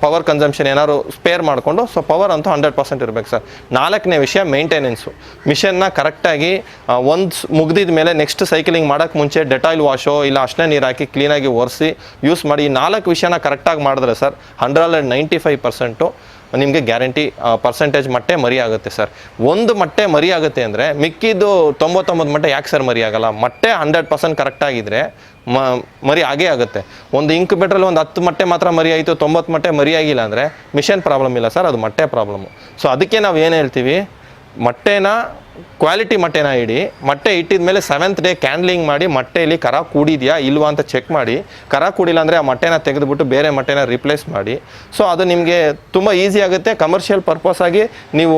ಪವರ್ ಕನ್ಸಂಪ್ಷನ್ ಏನಾದ್ರು ಸ್ಪೇರ್ ಮಾಡಿಕೊಂಡು ಸೊ ಪವರ್ ಅಂತೂ ಹಂಡ್ರೆಡ್ ಪರ್ಸೆಂಟ್ ಇರಬೇಕು ಸರ್ ನಾಲ್ಕನೇ ವಿಷಯ ಮೇಂಟೆನೆನ್ಸು ಮಿಷನ್ನ ಕರೆಕ್ಟಾಗಿ ಒಂದು ಮುಗ್ದಿದ ಮೇಲೆ ನೆಕ್ಸ್ಟ್ ಸೈಕ್ಲಿಂಗ್ ಮಾಡೋಕ್ಕೆ ಮುಂಚೆ ಡೆಟಾಯಿಲ್ ವಾಶೋ ಇಲ್ಲ ಅಷ್ಟೇ ನೀರು ಹಾಕಿ ಕ್ಲೀನಾಗಿ ಒರೆಸಿ ಯೂಸ್ ಮಾಡಿ, ಈ ನಾಲ್ಕು ವಿಷಯನ ಕರೆಕ್ಟಾಗಿ ಮಾಡಿದ್ರೆ sir hundred and ninety five percent ನಿಮಗೆ ಗ್ಯಾರಂಟಿ ಪರ್ಸೆಂಟೇಜ್ ಮಟ್ಟೆ ಮರಿ ಆಗುತ್ತೆ ಸರ್ ಒಂದು ಮಟ್ಟೆ ಮರಿ ಆಗುತ್ತೆ ಅಂದರೆ, ಮಿಕ್ಕಿದ್ದು ತೊಂಬತ್ತೊಂಬತ್ತು ಮಟ್ಟೆ ಯಾಕೆ ಸರ್ ಮರಿ ಆಗಲ್ಲ ಮಟ್ಟೆ ಹಂಡ್ರೆಡ್ ಪರ್ಸೆಂಟ್ ಕರೆಕ್ಟಾಗಿದ್ದರೆ ಮ, ಮರಿ ಆಗೇ ಆಗುತ್ತೆ. ಒಂದು ಇಂಕ್ಯುಬೇಟ್ರಲ್ಲಿ ಒಂದು ಹತ್ತು ಮೊಟ್ಟೆ ಮಾತ್ರ ಮರಿ ಆಯಿತು, ತೊಂಬತ್ತು ಮೊಟ್ಟೆ ಮರಿ ಆಗಿಲ್ಲ ಅಂದರೆ ಮಿಷನ್ ಪ್ರಾಬ್ಲಮ್ ಇಲ್ಲ ಸರ್, ಅದು ಮೊಟ್ಟೆ ಪ್ರಾಬ್ಲಮ್ಮು ಸೊ ಅದಕ್ಕೆ ನಾವು ಏನು ಹೇಳ್ತೀವಿ? ಮೊಟ್ಟೆನ ಕ್ವಾಲಿಟಿ ಮೊಟ್ಟೆನ ಇಡಿ, ಮೊಟ್ಟೆ ಇಟ್ಟಿದ ಮೇಲೆ ಸೆವೆಂತ್ ಡೇ ಕ್ಯಾಂಡ್ಲಿಂಗ್ ಮಾಡಿ ಮೊಟ್ಟೆಯಲ್ಲಿ ಕರ ಕೂಡಿದೆಯಾ ಇಲ್ವಾ ಅಂತ ಚೆಕ್ ಮಾಡಿ. ಕರ ಕೂಡಿಲ್ಲ ಅಂದರೆ ಆ ಮೊಟ್ಟೆನ ತೆಗೆದುಬಿಟ್ಟು ಬೇರೆ ಮೊಟ್ಟೆನ ರಿಪ್ಲೇಸ್ ಮಾಡಿ. ಸೊ ಅದು ನಿಮಗೆ ತುಂಬ ಈಸಿ ಆಗುತ್ತೆ. ಕಮರ್ಷಿಯಲ್ ಪರ್ಪಸ್ ಆಗಿ ನೀವು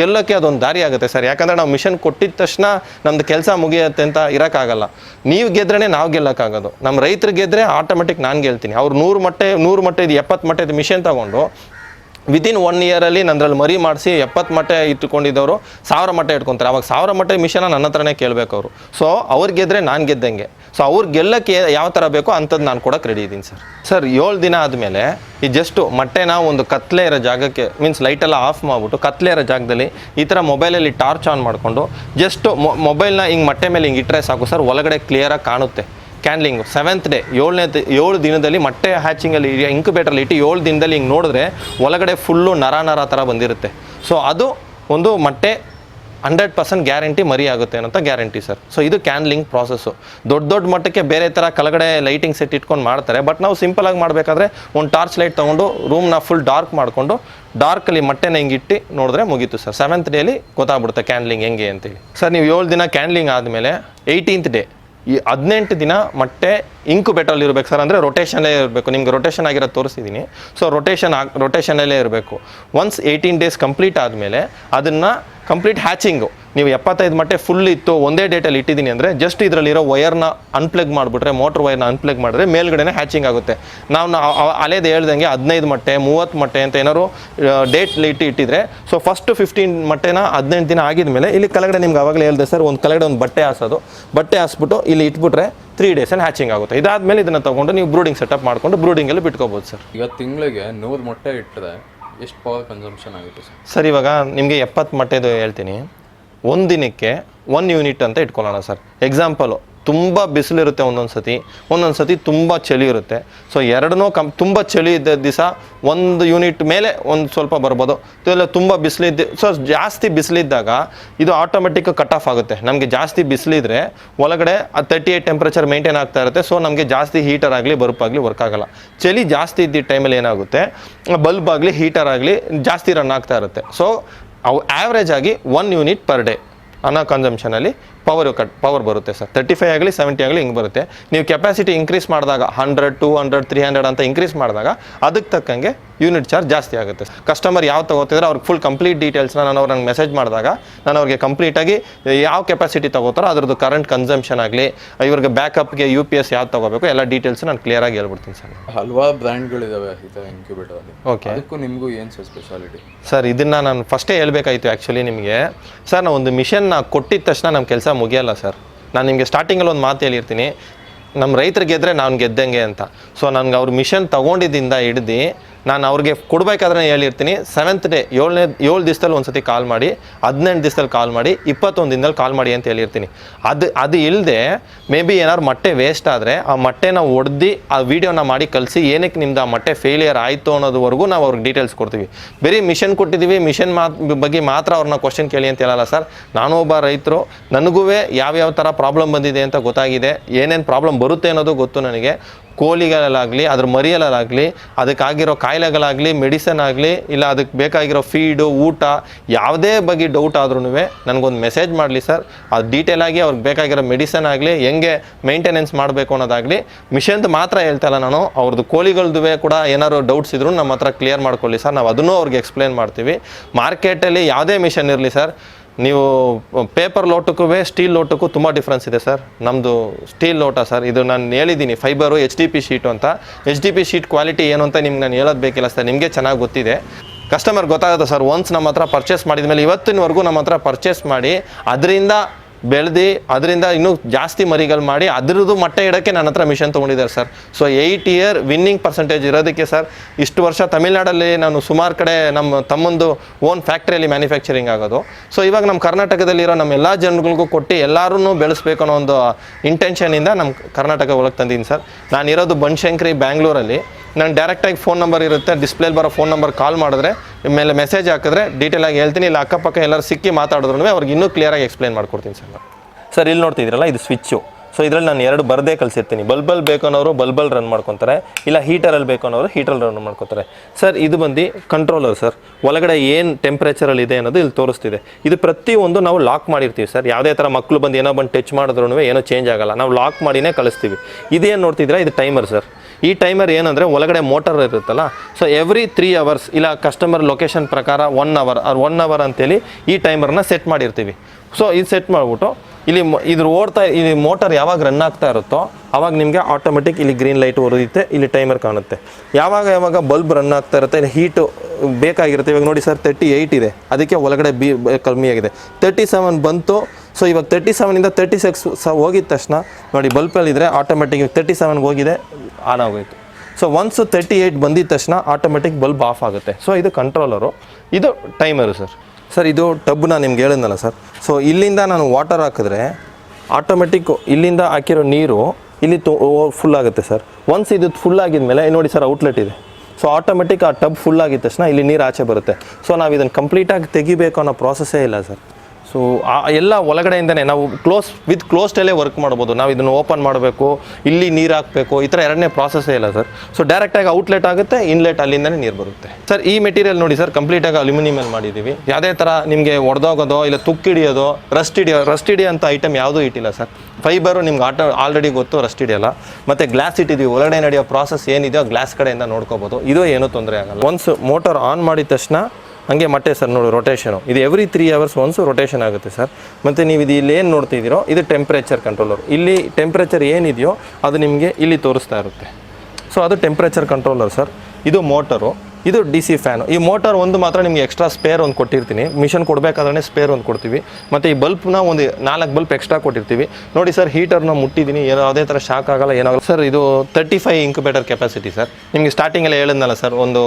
ಗೆಲ್ಲೋಕ್ಕೆ ಅದೊಂದು ದಾರಿ ಆಗುತ್ತೆ ಸರ್. ಯಾಕಂದರೆ ನಾವು ಮಿಷನ್ ಕೊಟ್ಟಿದ ತಕ್ಷಣ ನಮ್ಮದು ಕೆಲಸ ಮುಗಿಯುತ್ತೆ ಅಂತ ಇರೋಕ್ಕಾಗಲ್ಲ. ನೀವು ಗೆದ್ರೇ ನಾವು ಗೆಲ್ಲೋಕ್ಕಾಗೋದು. ನಮ್ಮ ರೈತರು ಗೆದ್ರೆ ಆಟೋಮೆಟಿಕ್ ನಾನು ಗೆಲ್ತೀನಿ. ಅವ್ರು ನೂರು ಮೊಟ್ಟೆ ನೂರು ಮೊಟ್ಟೆ ಇದು ಎಪ್ಪತ್ತು ಮೊಟ್ಟೆದು ಮಿಷನ್ ತಗೊಂಡು ವಿತಿನ್ ಒನ್ ಇಯರಲ್ಲಿ ನಂದ್ರಲ್ಲಿ ಮರಿ ಮಾಡಿಸಿ ಎಪ್ಪತ್ತು ಮಟ್ಟೆ ಇಟ್ಟುಕೊಂಡಿದ್ದವರು, ಸಾವಿರ ಮಟ್ಟೆ ಇಟ್ಕೊತಾರೆ. ಅವಾಗ ಸಾವಿರ ಮಟ್ಟೆ ಮಿಷನ ನನ್ನ ಹತ್ರನೇ ಕೇಳಬೇಕು ಅವರು. ಸೊ ಅವ್ರು ಗೆದ್ರೆ ನಾನು ಗೆದ್ದಂಗೆ. ಸೊ ಅವ್ರು ಗೆಲ್ಲಕ್ಕೆ ಯಾವ ಥರ ಬೇಕೋ ಅಂಥದ್ದು ನಾನು ಕೂಡ ರೆಡಿ ಇದ್ದೀನಿ ಸರ್. ಸರ್, ಏಳು ದಿನ ಆದಮೇಲೆ ಈ ಜಸ್ಟು ಮೊಟ್ಟೆನ ಒಂದು ಕತ್ಲೆ ಇರೋ ಜಾಗಕ್ಕೆ ಮೀನ್ಸ್ ಲೈಟೆಲ್ಲ ಆಫ್ ಮಾಡಿಬಿಟ್ಟು ಕತ್ಲೆ ಇರೋ ಜಾಗದಲ್ಲಿ ಈ ಥರ ಮೊಬೈಲಲ್ಲಿ ಟಾರ್ಚ್ ಆನ್ ಮಾಡಿಕೊಂಡು ಜಸ್ಟ್ ಮೊಬೈಲ್ನ ಹಿಂಗೆ ಮೊಟ್ಟೆ ಮೇಲೆ ಹಿಂಗೆ ಇಟ್ಟರೆ ಸಾಕು ಸರ್, ಒಳಗಡೆ ಕ್ಲಿಯರಾಗಿ ಕಾಣುತ್ತೆ. ಕ್ಯಾನ್ಲಿಂಗು ಸೆವೆಂತ್ ಡೇ ಏಳನೇ ಏಳು ದಿನದಲ್ಲಿ ಮೊಟ್ಟೆ ಹ್ಯಾಚಿಂಗಲ್ಲಿ ಇಂಕ್ಯುಬೇಟರ್ಲಿ ಇಟ್ಟು ಏಳು ದಿನದಲ್ಲಿ ಹಿಂಗೆ ನೋಡಿದ್ರೆ ಒಳಗಡೆ ಫುಲ್ಲು ನರ ನರ ಥರ ಬಂದಿರುತ್ತೆ. ಸೊ ಅದು ಒಂದು ಮೊಟ್ಟೆ ಹಂಡ್ರೆಡ್ ಪರ್ಸೆಂಟ್ ಗ್ಯಾರಂಟಿ ಮರಿ ಆಗುತ್ತೆ ಅನ್ನೋಂಥ ಗ್ಯಾರಂಟಿ ಸರ್ ಸೊ ಇದು ಕ್ಯಾನ್ಲಿಂಗ್ ಪ್ರಾಸೆಸ್ಸು ದೊಡ್ಡ ದೊಡ್ಡ ಮಟ್ಟಕ್ಕೆ ಬೇರೆ ಥರ ಕೆಳಗಡೆ ಲೈಟಿಂಗ್ ಸೆಟ್ ಇಟ್ಕೊಂಡು ಮಾಡ್ತಾರೆ. ಬಟ್ ನಾವು ಸಿಂಪಲಾಗಿ ಮಾಡಬೇಕಾದ್ರೆ ಒಂದು ಟಾರ್ಚ್ ಲೈಟ್ ತೊಗೊಂಡು ರೂಮ್ನ ಫುಲ್ ಡಾರ್ಕ್ ಮಾಡಿಕೊಂಡು ಡಾರ್ಕಲ್ಲಿ ಮೊಟ್ಟೆನ ಹಿಂಗೆ ಇಟ್ಟು ನೋಡಿದ್ರೆ ಮುಗೀತು ಸರ್ ಸೆವೆಂತ್ ಡೇಲಿ ಗೊತ್ತಾಗ್ಬಿಡುತ್ತೆ ಕ್ಯಾನ್ಲಿಂಗ್ ಹೆಂಗೆ ಅಂತೇಳಿ. ಸರ್ ನೀವು ಏಳು ದಿನ ಕ್ಯಾನ್ಲಿಂಗ್ ಆದಮೇಲೆ ಏಯ್ಟೀನ್ತ್ ಡೇ ಈ ಹದಿನೆಂಟು ದಿನ ಮೊಟ್ಟೆ ಇಂಕ್ಯುಬೇಟಲ್ಲಿ ಇರಬೇಕು ಸರ್, ಅಂದರೆ ರೊಟೇಷನಲ್ಲೇ ಇರಬೇಕು. ನಿಮ್ಗೆ ರೊಟೇಷನ್ ಆಗಿರೋದು ತೋರಿಸಿದ್ದೀನಿ ಸೊ ರೊಟೇಷನ್ ಆಗಿ ರೊಟೇಷನಲ್ಲೇ ಇರಬೇಕು. ಒನ್ಸ್ ಏಯ್ಟೀನ್ ಡೇಸ್ ಕಂಪ್ಲೀಟ್ ಆದಮೇಲೆ ಅದನ್ನು ಕಂಪ್ಲೀಟ್ ಹ್ಯಾಚಿಂಗು ನೀವು ಎಪ್ಪತ್ತೈದು ಮಟ್ಟೆ ಫುಲ್ ಇತ್ತು ಒಂದೇ ಡೇಟಲ್ಲಿ ಇಟ್ಟಿದ್ದೀನಿ ಅಂದರೆ ಜಸ್ಟ್ ಇದರಲ್ಲಿರೋ ವೈರ್ನ ಅನ್ಪ್ಲಗ್ ಮಾಡಿಬಿಟ್ರೆ ಮೋಟ್ರ್ ವೈರ್ನ ಅನ್ಪ್ಲಗ್ ಮಾಡಿದ್ರೆ ಮೇಲ್ಗಡೆನೇ ಹ್ಯಾಚಿಂಗ್ ಆಗುತ್ತೆ. ನಾವು ಅಲೆದು ಹೇಳ್ದಂಗೆ ಹದಿನೈದು ಮಟ್ಟೆ ಮೂವತ್ತು ಮಟ್ಟೆ ಅಂತ ಏನಾದ್ರು ಡೇಟ್ ಇಟ್ಟು ಇಟ್ಟಿದ್ರೆ ಸೊ ಫಸ್ಟ್ ಫಿಫ್ಟೀನ್ ಮಟ್ಟೆನ ಹದಿನೆಂಟು ದಿನ ಆಗಿದ ಮೇಲೆ ಇಲ್ಲಿ ಕೆಳಗಡೆ ನಿಮ್ಗೆ ಅವಾಗಲೇ ಹೇಳಿದೆ ಸರ್ ಒಂದು ಕೆಳಗಡೆ ಒಂದು ಬಟ್ಟೆ ಹಾಸೋದು. ಬಟ್ಟೆ ಹಾಸ್ಬಿಟ್ಟು ಇಲ್ಲಿ ಇಟ್ಬಿಟ್ರೆ ತ್ರೀ ಡೇಸಲ್ಲಿ ಹ್ಯಾಚಿಂಗ್ ಆಗುತ್ತೆ. ಇದಾದ್ಮೇಲೆ ಇದನ್ನು ತೊಗೊಂಡು ನೀವು ಬ್ರೂಡಿಂಗ್ ಸೆಟಪ್ ಮಾಡಿಕೊಂಡು ಬ್ರೂಡಿಂಗಲ್ಲಿ ಬಿಟ್ಕೋಬೋದು ಸರ್ ಈಗ ತಿಂಗಳಿಗೆ ನೂರು ಮೊಟ್ಟೆ ಇಟ್ಟರೆ ಎಷ್ಟು ಪವರ್ ಕನ್ಸಂಪ್ಷನ್ ಆಗುತ್ತೆ ಸರ್ ಸರ್ ಇವಾಗ ನಿಮಗೆ ಎಪ್ಪತ್ತು ಮೊಟ್ಟೆದು ಹೇಳ್ತೀನಿ. ಒಂದು ದಿನಕ್ಕೆ ಒನ್ ಯೂನಿಟ್ ಅಂತ ಇಟ್ಕೊಳ್ಳೋಣ ಸರ್. ಎಕ್ಸಾಂಪಲು ತುಂಬ ಬಿಸಿಲಿರುತ್ತೆ ಒಂದೊಂದು ಸತಿ ಒಂದೊಂದು ಸತಿ ತುಂಬ ಚಳಿ ಇರುತ್ತೆ. ಸೊ ಎರಡನ್ನೂ ಕಮ್ ತುಂಬ ಚಳಿ ಇದ್ದ ದಿವಸ ಒಂದು ಯೂನಿಟ್ ಮೇಲೆ ಒಂದು ಸ್ವಲ್ಪ ಬರ್ಬೋದು. ಇದೆಲ್ಲ ತುಂಬ ಬಿಸಿಲಿದ್ದ ಸೊ ಜಾಸ್ತಿ ಬಿಸಿಲಿದ್ದಾಗ ಇದು ಆಟೋಮೆಟಿಕ್ ಕಟ್ ಆಫ್ ಆಗುತ್ತೆ. ನಮಗೆ ಜಾಸ್ತಿ ಬಿಸಿಲಿದ್ರೆ ಒಳಗಡೆ ತರ್ಟಿ ಏಟ್ ಟೆಂಪ್ರೇಚರ್ ಮೇಂಟೈನ್ ಆಗ್ತಾ ಇರುತ್ತೆ. ಸೊ ನಮಗೆ ಜಾಸ್ತಿ ಹೀಟರ್ ಆಗಲಿ ಬಲ್ಪ್ ಆಗಲಿ ವರ್ಕ್ ಆಗೋಲ್ಲ. ಚಳಿ ಜಾಸ್ತಿ ಇದ್ದಿದ್ದ ಟೈಮಲ್ಲಿ ಏನಾಗುತ್ತೆ? ಬಲ್ಬ್ ಆಗಲಿ ಹೀಟರ್ ಆಗಲಿ ಜಾಸ್ತಿ ರನ್ ಆಗ್ತಾ ಇರುತ್ತೆ. ಸೊ ಅವು ಆ್ಯಾವ್ರೇಜ್ ಆಗಿ ಒನ್ ಯೂನಿಟ್ ಪರ್ ಡೇ ಅನ್ನೋ ಕನ್ಸಂಪ್ಷನಲ್ಲಿ ಪವರ್ ಕಟ್ ಪವರ್ ಬರುತ್ತೆ ಸರ್. ತರ್ಟಿ ಫೈವ್ ಆಗಲಿ ಸೆವೆಂಟಿ ಆಗಲಿ ಹಿಂಗೆ ಬರುತ್ತೆ. ನೀವು ಕೆಪಾಸಿಟಿ ಇನ್ಕ್ರೀಸ್ ಮಾಡಿದಾಗ hundred two hundred three hundred ಅಂತ ಇನ್ಕ್ರೀಸ್ ಮಾಡಿದಾಗ ಅದಕ್ಕೆ ತಕ್ಕಂಗೆ ಯೂನಿಟ್ ಚಾರ್ಜ್ ಜಾಸ್ತಿ ಆಗುತ್ತೆ ಕಸ್ಟಮರ್ ಯಾವ ತಗೋತಿದ್ರೆ ಅವ್ರಿಗೆ ಫುಲ್ ಕಂಪ್ಲೀಟ್ ಡೀಟೇಲ್ಸ್ನ ನಾನು ಅವ್ರಿಗೆ ಮೆಸೇಜ್ ಮಾಡಿದಾಗ ನಾನು ಅವ್ರಿಗೆ ಕಂಪ್ಲೀಟಾಗಿ ಯಾವ ಕೆಪಾಸಿಟಿ ತಗೋತಾರೋ ಅದ್ರದ್ದು ಕರೆಂಟ್ ಕನ್ಸಂಪ್ಷನ್ ಆಗಲಿ ಇವ್ರಿಗೆ ಬ್ಯಾಕಪ್ಗೆ ಯು ಪಿ ಎಸ್ ಯಾವ್ದು ತಗೋಬೇಕು ಎಲ್ಲ ಡೀಟೇಲ್ಸ್ ನಾನು ಕ್ಲಿಯರಾಗಿ ಹೇಳ್ಬಿಡ್ತೀನಿ ಸರ್. ಹಲವಾರು ಬ್ರ್ಯಾಂಡ್ಗಳಿದ್ದಾವೆ ಅಲ್ಲಿ. ಓಕೆ ಅದಕ್ಕೂ ನಿಮಗೂ ಏನು ಸರ್ ಸ್ಪೆಷಾಲಿಟಿ ಸರ್ ಇದನ್ನು ನಾನು ಫಸ್ಟೇ ಹೇಳಬೇಕಾಯಿತು ಆ್ಯಕ್ಚುಲಿ ನಿಮಗೆ. ಸರ್ ನಾವು ಒಂದು ಮಿಷನ್ನ ಕೊಟ್ಟಿದ ತಕ್ಷಣ ನಮ್ಮ ಕೆಲಸ ಮುಗಿಯಲ್ಲ ಸರ್. ನಾನು ನಿಮಗೆ ಸ್ಟಾರ್ಟಿಂಗಲ್ಲಿ ಒಂದು ಮಾತು ಹೇಳಿರ್ತೀನಿ. ನಮ್ಮ ರೈತರು ಗೆದ್ದರೆ ನಾನು ಗೆದ್ದಂಗೆ ಅಂತ. ಸೊ ನನಗೆ ಅವ್ರ ಮಿಷನ್ ತೊಗೊಂಡಿದ್ದಿಂದ ಹಿಡ್ದು ನಾನು ಅವ್ರಿಗೆ ಕೊಡಬೇಕಾದ್ರೆ ಹೇಳಿರ್ತೀನಿ. ಸೆವೆಂತ್ ಡೇ, ಏಳನೇ, ಏಳು ದಿವಸದಲ್ಲಿ ಒಂದು ಸತಿ ಕಾಲ್ ಮಾಡಿ, ಹದಿನೆಂಟು ದಿವಸದಲ್ಲಿ ಕಾಲ್ ಮಾಡಿ, ಇಪ್ಪತ್ತೊಂದು ದಿನದಲ್ಲಿ ಕಾಲ್ ಮಾಡಿ ಅಂತ ಹೇಳಿರ್ತೀನಿ. ಅದು ಅದು ಇಲ್ಲದೆ ಮೇ ಬಿ ಏನಾದ್ರು ಮೊಟ್ಟೆ ವೇಸ್ಟ್ ಆದರೆ ಆ ಮೊಟ್ಟೆನ ಒಡ್ದು ಆ ವೀಡಿಯೋನ ಮಾಡಿ ಕಲಿಸಿ ಏನಕ್ಕೆ ನಿಮ್ದು ಆ ಮೊಟ್ಟೆ ಫೇಲಿಯರ್ ಆಯಿತು ಅನ್ನೋದುವರೆಗೂ ನಾವು ಅವ್ರಿಗೆ ಡೀಟೇಲ್ಸ್ ಕೊಡ್ತೀವಿ. ಬರೀ ಮಿಷನ್ ಕೊಟ್ಟಿದ್ದೀವಿ ಮಿಷನ್ ಮಾತ್ ಬಗ್ಗೆ ಮಾತ್ರ ಅವ್ರನ್ನ ಕ್ವಶನ್ ಕೇಳಿ ಅಂತ ಹೇಳಲ್ಲ ಸರ್. ನಾನು ಒಬ್ಬ ರೈತರು ನನಗೂ ಯಾವ್ಯಾವ ಥರ ಪ್ರಾಬ್ಲಮ್ ಬಂದಿದೆ ಅಂತ ಗೊತ್ತಾಗಿದೆ, ಏನೇನು ಪ್ರಾಬ್ಲಮ್ ಬರುತ್ತೆ ಅನ್ನೋದು ಗೊತ್ತು ನನಗೆ. ಕೋಳಿಗಳಲ್ಲಾಗಲಿ, ಅದ್ರ ಮರಿಯಲ್ಲಾಗಲಿ, ಅದಕ್ಕಾಗಿರೋ ಕಾಯಿಲೆಗಳಾಗಲಿ ಮೆಡಿಸನ್ ಆಗಲಿ, ಇಲ್ಲ ಅದಕ್ಕೆ ಬೇಕಾಗಿರೋ ಫೀಡು ಊಟ, ಯಾವುದೇ ಬಗ್ಗೆ ಡೌಟ್ ಆದ್ರೂ ನನಗೊಂದು ಮೆಸೇಜ್ ಮಾಡಲಿ ಸರ್ ಅದು ಡೀಟೇಲ್ ಆಗಿ ಅವ್ರಿಗೆ ಬೇಕಾಗಿರೋ ಮೆಡಿಸನ್ ಆಗಲಿ, ಹೆಂಗೆ ಮೇಂಟೆನೆನ್ಸ್ ಮಾಡಬೇಕು ಅನ್ನೋದಾಗಲಿ ಮಿಷನ್ದು ಮಾತ್ರ ಹೇಳ್ತಾ ನಾನು. ಅವ್ರದ್ದು ಕೋಳಿಗಳದ್ದು ಕೂಡ ಏನಾದ್ರು ಡೌಟ್ಸ್ ಇದ್ರು ನಮ್ಮ ಹತ್ರ ಕ್ಲಿಯರ್ ಮಾಡ್ಕೊಳ್ಳಿ ಸರ್ ನಾವು ಅದನ್ನೂ ಅವ್ರಿಗೆ ಎಕ್ಸ್ಪ್ಲೇನ್ ಮಾಡ್ತೀವಿ. ಮಾರ್ಕೆಟಲ್ಲಿ ಯಾವುದೇ ಮಿಷನ್ ಇರಲಿ ಸರ್ ನೀವು ಪೇಪರ್ ಲೋಟಕ್ಕೂ ಸ್ಟೀಲ್ ಲೋಟಕ್ಕೂ ತುಂಬ ಡಿಫ್ರೆನ್ಸ್ ಇದೆ ಸರ್. ನಮ್ಮದು ಸ್ಟೀಲ್ ಲೋಟ ಸರ್. ಇದು ನಾನು ಹೇಳಿದ್ದೀನಿ fibre H D P sheet ಅಂತ. H D P sheet quality ಏನು ಅಂತ ನಿಮ್ಗೆ ನಾನು ಹೇಳೋದು ಬೇಕಿಲ್ಲ ಸರ್. ನಿಮಗೆ ಚೆನ್ನಾಗಿ ಗೊತ್ತಿದೆ. ಕಸ್ಟಮರ್ ಗೊತ್ತಾಗುತ್ತೆ ಸರ್. ಒನ್ಸ್ ನಮ್ಮ ಹತ್ರ ಪರ್ಚೇಸ್ ಮಾಡಿದ ಮೇಲೆ ಇವತ್ತಿನವರೆಗೂ ನಮ್ಮ ಹತ್ರ ಪರ್ಚೇಸ್ ಮಾಡಿ, ಅದರಿಂದ ಬೆಳೆದು ಅದರಿಂದ ಇನ್ನೂ ಜಾಸ್ತಿ ಮರಿಗಳು ಮಾಡಿ ಅದರದ್ದು ಮಟ್ಟ ಇಡೋಕ್ಕೆ ನನ್ನ ಹತ್ರ machine ತೊಗೊಂಡಿದ್ದಾರೆ sir. So eight year winning percentage ಇರೋದಕ್ಕೆ ಸರ್, ಇಷ್ಟು ವರ್ಷ ತಮಿಳ್ನಾಡಲ್ಲಿ ನಾನು ಸುಮಾರು ಕಡೆ ನಮ್ಮ ತಮ್ಮಂದು ಓನ್ ಫ್ಯಾಕ್ಟ್ರಿಯಲ್ಲಿ ಮ್ಯಾನುಫ್ಯಾಕ್ಚರಿಂಗ್ ಆಗೋದು. ಸೊ ಇವಾಗ ನಮ್ಮ ಕರ್ನಾಟಕದಲ್ಲಿರೋ ನಮ್ಮ ಎಲ್ಲ ಜನಗಳಿಗೂ ಕೊಟ್ಟು ಎಲ್ಲರೂ ಬೆಳೆಸ್ಬೇಕು ಅನ್ನೋ ಒಂದು ಇಂಟೆನ್ಷನಿಂದ ನಮ್ಮ ಕರ್ನಾಟಕ ಒಳಗೆ ತಂದೀನಿ ಸರ್. ನಾನು ಇರೋದು ಬನಶಂಕರಿ, ಬ್ಯಾಂಗ್ಳೂರಲ್ಲಿ. ನಾನು ಡೈರೆಕ್ಟಾಗಿ ಫೋನ್ ನಂಬರ್ ಇರುತ್ತೆ ಡಿಸ್ಪ್ಲೇಲಿ ಬರೋ ಫೋನ್ ನಂಬರ್ ಕಾಲ್ ಮಾಡಿದ್ರೆ ಮೇಲೆ ಮೆಸೇಜ್ ಹಾಕಿದ್ರೆ ಡೀಟೇಲಾಗಿ ಹೇಳ್ತೀನಿ. ಇಲ್ಲ ಅಕ್ಕಪಕ್ಕ ಎಲ್ಲರೂ ಸಿಕ್ಕಿ ಮಾತಾಡಿದ್ರು ಅವ್ರಿಗೆ ಇನ್ನೂ ಕ್ಲಿಯರಾಗಿ ಎಕ್ಸ್ಪ್ಲೇನ್ ಮಾಡ್ಕೊಡ್ತೀನಿ ಸರ್. ಸರ್, ಇಲ್ಲಿ ನೋಡ್ತಿದ್ದೀರಲ್ಲ, ಇದು ಸ್ವಿಚ್ಚು ಸೊ ಇದರಲ್ಲಿ ನಾನು ಎರಡು ಬರದೇ ಕಲಿಸಿರ್ತೀನಿ. ಬಲ್ಬಲ್ ಬೇಕು ಅನ್ನೋರು ಬಲ್ಬಲ್ ರನ್ ಮಾಡ್ಕೊತಾರೆ. ಇಲ್ಲ ಹೀಟರಲ್ಲಿ ಬೇಕು ಅನ್ನೋರು ಹೀಟರಲ್ಲಿ ರನ್ ಮಾಡ್ಕೊತಾರೆ. ಸರ್, ಇದು ಬಂದು ಕಂಟ್ರೋಲರ್ ಸರ್. ಒಳಗಡೆ ಏನು ಟೆಂಪ್ರೇಚರಲ್ಲಿ ಇದೆ ಅನ್ನೋದು ಇಲ್ಲಿ ತೋರಿಸ್ತಿದೆ. ಇದು ಪ್ರತಿಯೊಂದು ನಾವು ಲಾಕ್ ಮಾಡಿರ್ತೀವಿ ಸರ್. ಯಾವುದೇ ಥರ ಮಕ್ಕಳು ಬಂದು ಏನೋ ಬಂದು ಟಚ್ ಮಾಡಿದ್ರು ಏನೋ ಚೇಂಜ್ ಆಗಲ್ಲ. ನಾವು ಲಾಕ್ ಮಾಡಿನೇ ಕಳಿಸ್ತೀವಿ ಇದೇನು ನೋಡ್ತಿದ್ರೆ ಇದು ಟೈಮರ್ ಸರ್. ಈ ಟೈಮರ್ ಏನಂದರೆ ಒಳಗಡೆ ಮೋಟರ್ ಇರುತ್ತಲ್ಲ. ಸೊ ಎವ್ರಿ ತ್ರೀ ಅವರ್ಸ್ ಇಲ್ಲ ಕಸ್ಟಮರ್ ಲೊಕೇಶನ್ ಪ್ರಕಾರ one hour or one hour ಅಂತೇಳಿ ಈ ಟೈಮರ್ನ ಸೆಟ್ ಮಾಡಿರ್ತೀವಿ. ಸೊ ಇದು ಸೆಟ್ ಮಾಡಿಬಿಟ್ಟು ಇಲ್ಲಿ ಇದ್ರ ಓಡ್ತಾ ಇಲ್ಲಿ ಮೋಟರ್ ಯಾವಾಗ ರನ್ ಆಗ್ತಾ ಇರುತ್ತೋ, ಅವಾಗ ನಿಮಗೆ ಆಟೋಮೆಟಿಕ್ ಇಲ್ಲಿ ಗ್ರೀನ್ ಲೈಟ್ ಉರಿಯುತ್ತೆ, ಇಲ್ಲಿ ಟೈಮರ್ ಕಾಣುತ್ತೆ. ಯಾವಾಗ ಯಾವಾಗ ಬಲ್ಬ್ ರನ್ ಆಗ್ತಾ ಇರುತ್ತೆ, ಇಲ್ಲಿ ಹೀಟು ಬೇಕಾಗಿರುತ್ತೆ. ಇವಾಗ ನೋಡಿ ಸರ್ ತರ್ಟಿ ಏಯ್ಟ್ ಇದೆ. ಅದಕ್ಕೆ ಒಳಗಡೆ ಬಿ ಕಮ್ಮಿಯಾಗಿದೆ ತರ್ಟಿ ಸೆವೆನ್ ಬಂತು ಸೊ ಇವಾಗ ತರ್ಟಿ ಸೆವೆನಿಂದ ತರ್ಟಿ ಸಿಕ್ಸ್ ಸಹ ಹೋಗಿದ ತಕ್ಷಣ, ನೋಡಿ ಬಲ್ಪಲ್ಲಿದ್ದರೆ ಆಟೋಮೆಟಿಕ್ ತರ್ಟಿ ಸೆವೆನ್ಗೆ ಹೋಗಿದೆ ಆನ್ ಆಗೋಯಿತು. ಸೊ ಒನ್ಸ್ ತರ್ಟಿ ಏಯ್ಟ್ ಬಂದಿದ ತಕ್ಷಣ ಆಟೋಮೆಟಿಕ್ ಬಲ್ಬ್ ಆಫ್ ಆಗುತ್ತೆ. ಸೊ ಇದು ಕಂಟ್ರೋಲರು ಇದು ಟೈಮರು ಸರ್ ಸರ್, ಇದು ಟಬ್ ನಾನು ನಿಮ್ಗೆ ಹೇಳಿದ್ನಲ್ಲ ಸರ್. ಸೊ ಇಲ್ಲಿಂದ ನಾನು ವಾಟರ್ ಹಾಕಿದ್ರೆ ಆಟೋಮೆಟಿಕ್ ಇಲ್ಲಿಂದ ಹಾಕಿರೋ ನೀರು ಇಲ್ಲಿ ತು ಫುಲ್ ಆಗುತ್ತೆ ಸರ್. ಒನ್ಸ್ ಇದು ಫುಲ್ ಆಗಿದ್ಮೇಲೆ ನೋಡಿ ಸರ್ ಔಟ್ಲೆಟ್ ಇದೆ. ಸೊ ಆಟೋಮೆಟಿಕ್ ಆ ಟಬ್ ಫುಲ್ ಆಗಿದ ತಕ್ಷಣ ಇಲ್ಲಿ ನೀರು ಆಚೆ ಬರುತ್ತೆ. ಸೊ ನಾವು ಇದನ್ನು ಕಂಪ್ಲೀಟಾಗಿ ತೆಗಿಬೇಕು ಅನ್ನೋ ಪ್ರಾಸೆಸ್ಸೇ ಇಲ್ಲ ಸರ್. ಸೊ ಆ ಎಲ್ಲ ಒಳಗಡೆಯಿಂದನೇ ನಾವು ಕ್ಲೋಸ್ ವಿತ್ ಕ್ಲೋಸ್ಡಲ್ಲೇ ವರ್ಕ್ ಮಾಡ್ಬೋದು. ನಾವು ಇದನ್ನು ಓಪನ್ ಮಾಡಬೇಕು, ಇಲ್ಲಿ ನೀರು ಹಾಕಬೇಕು, ಈ ಥರ ಎರಡನೇ ಪ್ರಾಸೆಸ್ಸೇ ಇಲ್ಲ ಸರ್ ಸೊ ಡೈರೆಕ್ಟಾಗಿ ಔಟ್ಲೆಟ್ ಆಗುತ್ತೆ ಇನ್ಲೆಟ್ ಅಲ್ಲಿಂದನೇ ನೀರು ಬರುತ್ತೆ. ಸರ್ ಈ ಮೆಟೀರಿಯಲ್ ನೋಡಿ ಸರ್ ಕಂಪ್ಲೀಟಾಗಿ ಅಲ್ಯೂಮಿನಿಯಮಲ್ಲಿ ಮಾಡಿದ್ದೀವಿ ಯಾವುದೇ ಥರ ನಿಮಗೆ ಒಡೆದೋಗೋದೋ, ಇಲ್ಲ ತುಕ್ಕಿಡಿಯೋದೋ ರಸ್ಟ್ ಹಿಡಿಯೋ ರಸ್ಟ್ ಅಂತ ಐಟಮ್ ಯಾವುದೂ ಇಟ್ಟಿಲ್ಲ ಸರ್ ಫೈಬರು ನಿಮ್ಗೆ ಆಟ ಆಲ್ರೆಡಿ ಗೊತ್ತು ರಸ್ಟ್ ಹಿಡಿಯಲ್ಲ. ಮತ್ತು ಗ್ಲಾಸ್ ಇಟ್ಟಿದ್ದೀವಿ ಒಳಗಡೆ ನಡೆಯೋ ಪ್ರಾಸೆಸ್ ಏನಿದೆಯೋ ಗ್ಲಾಸ್ ಕಡೆಯಿಂದ ನೋಡ್ಕೋಬೋದು. ಇದು ಏನೂ ತೊಂದರೆ ಆಗಲ್ಲ. ಒನ್ಸ್ ಮೋಟರ್ ಆನ್ ಮಾಡಿದ ತಕ್ಷಣ ಹಂಗೆ ಮತ್ತೆ ಸರ್ ನೋಡಿ ರೊಟೇಷನು ಇದು every three hours once rotation ಆಗುತ್ತೆ ಸರ್. ಮತ್ತು ನೀವು ಇದು ಇಲ್ಲಿ ಏನು ನೋಡ್ತಿದ್ದೀರೋ ಇದು ಟೆಂಪ್ರೇಚರ್ ಕಂಟ್ರೋಲರ್ ಇಲ್ಲಿ ಟೆಂಪ್ರೇಚರ್ ಏನಿದೆಯೋ ಅದು ನಿಮಗೆ ಇಲ್ಲಿ ತೋರಿಸ್ತಾ ಇರುತ್ತೆ. ಸೊ ಅದು ಟೆಂಪ್ರೇಚರ್ ಕಂಟ್ರೋಲರ್ ಸರ್. ಇದು ಮೋಟರು ಇದು ಡಿ ಸಿ ಫ್ಯಾನು ಈ ಮೋಟರ್ ಒಂದು ಮಾತ್ರ ನಿಮಗೆ ಎಕ್ಸ್ಟ್ರಾ ಸ್ಪೇರ್ ಒಂದು ಕೊಟ್ಟಿರ್ತೀನಿ. ಮಿಷನ್ ಕೊಡಬೇಕಾದ್ರೆ ಸ್ಪೇರ್ ಒಂದು ಕೊಡ್ತೀವಿ. ಮತ್ತು ಈ ಬಲ್ಪ್ನ ಒಂದು ನಾಲ್ಕು ಬಲ್ಪ್ ಎಕ್ಸ್ಟ್ರಾ ಕೊಟ್ಟಿರ್ತೀವಿ. ನೋಡಿ ಸರ್ ಹೀಟರ್ನ ಮುಟ್ಟಿದ್ದೀನಿ. ಏನೋ ಯಾವುದೇ ಥರ ಶಾಕ್ ಆಗಲ್ಲ, ಏನಾಗಲ್ಲ. ಸರ್, ಇದು thirty five incubator capacity sir. ನಿಮಗೆ ಸ್ಟಾರ್ಟಿಂಗಲ್ಲೇ ಹೇಳಿದ್ನಲ್ಲ ಸರ್, ಒಂದು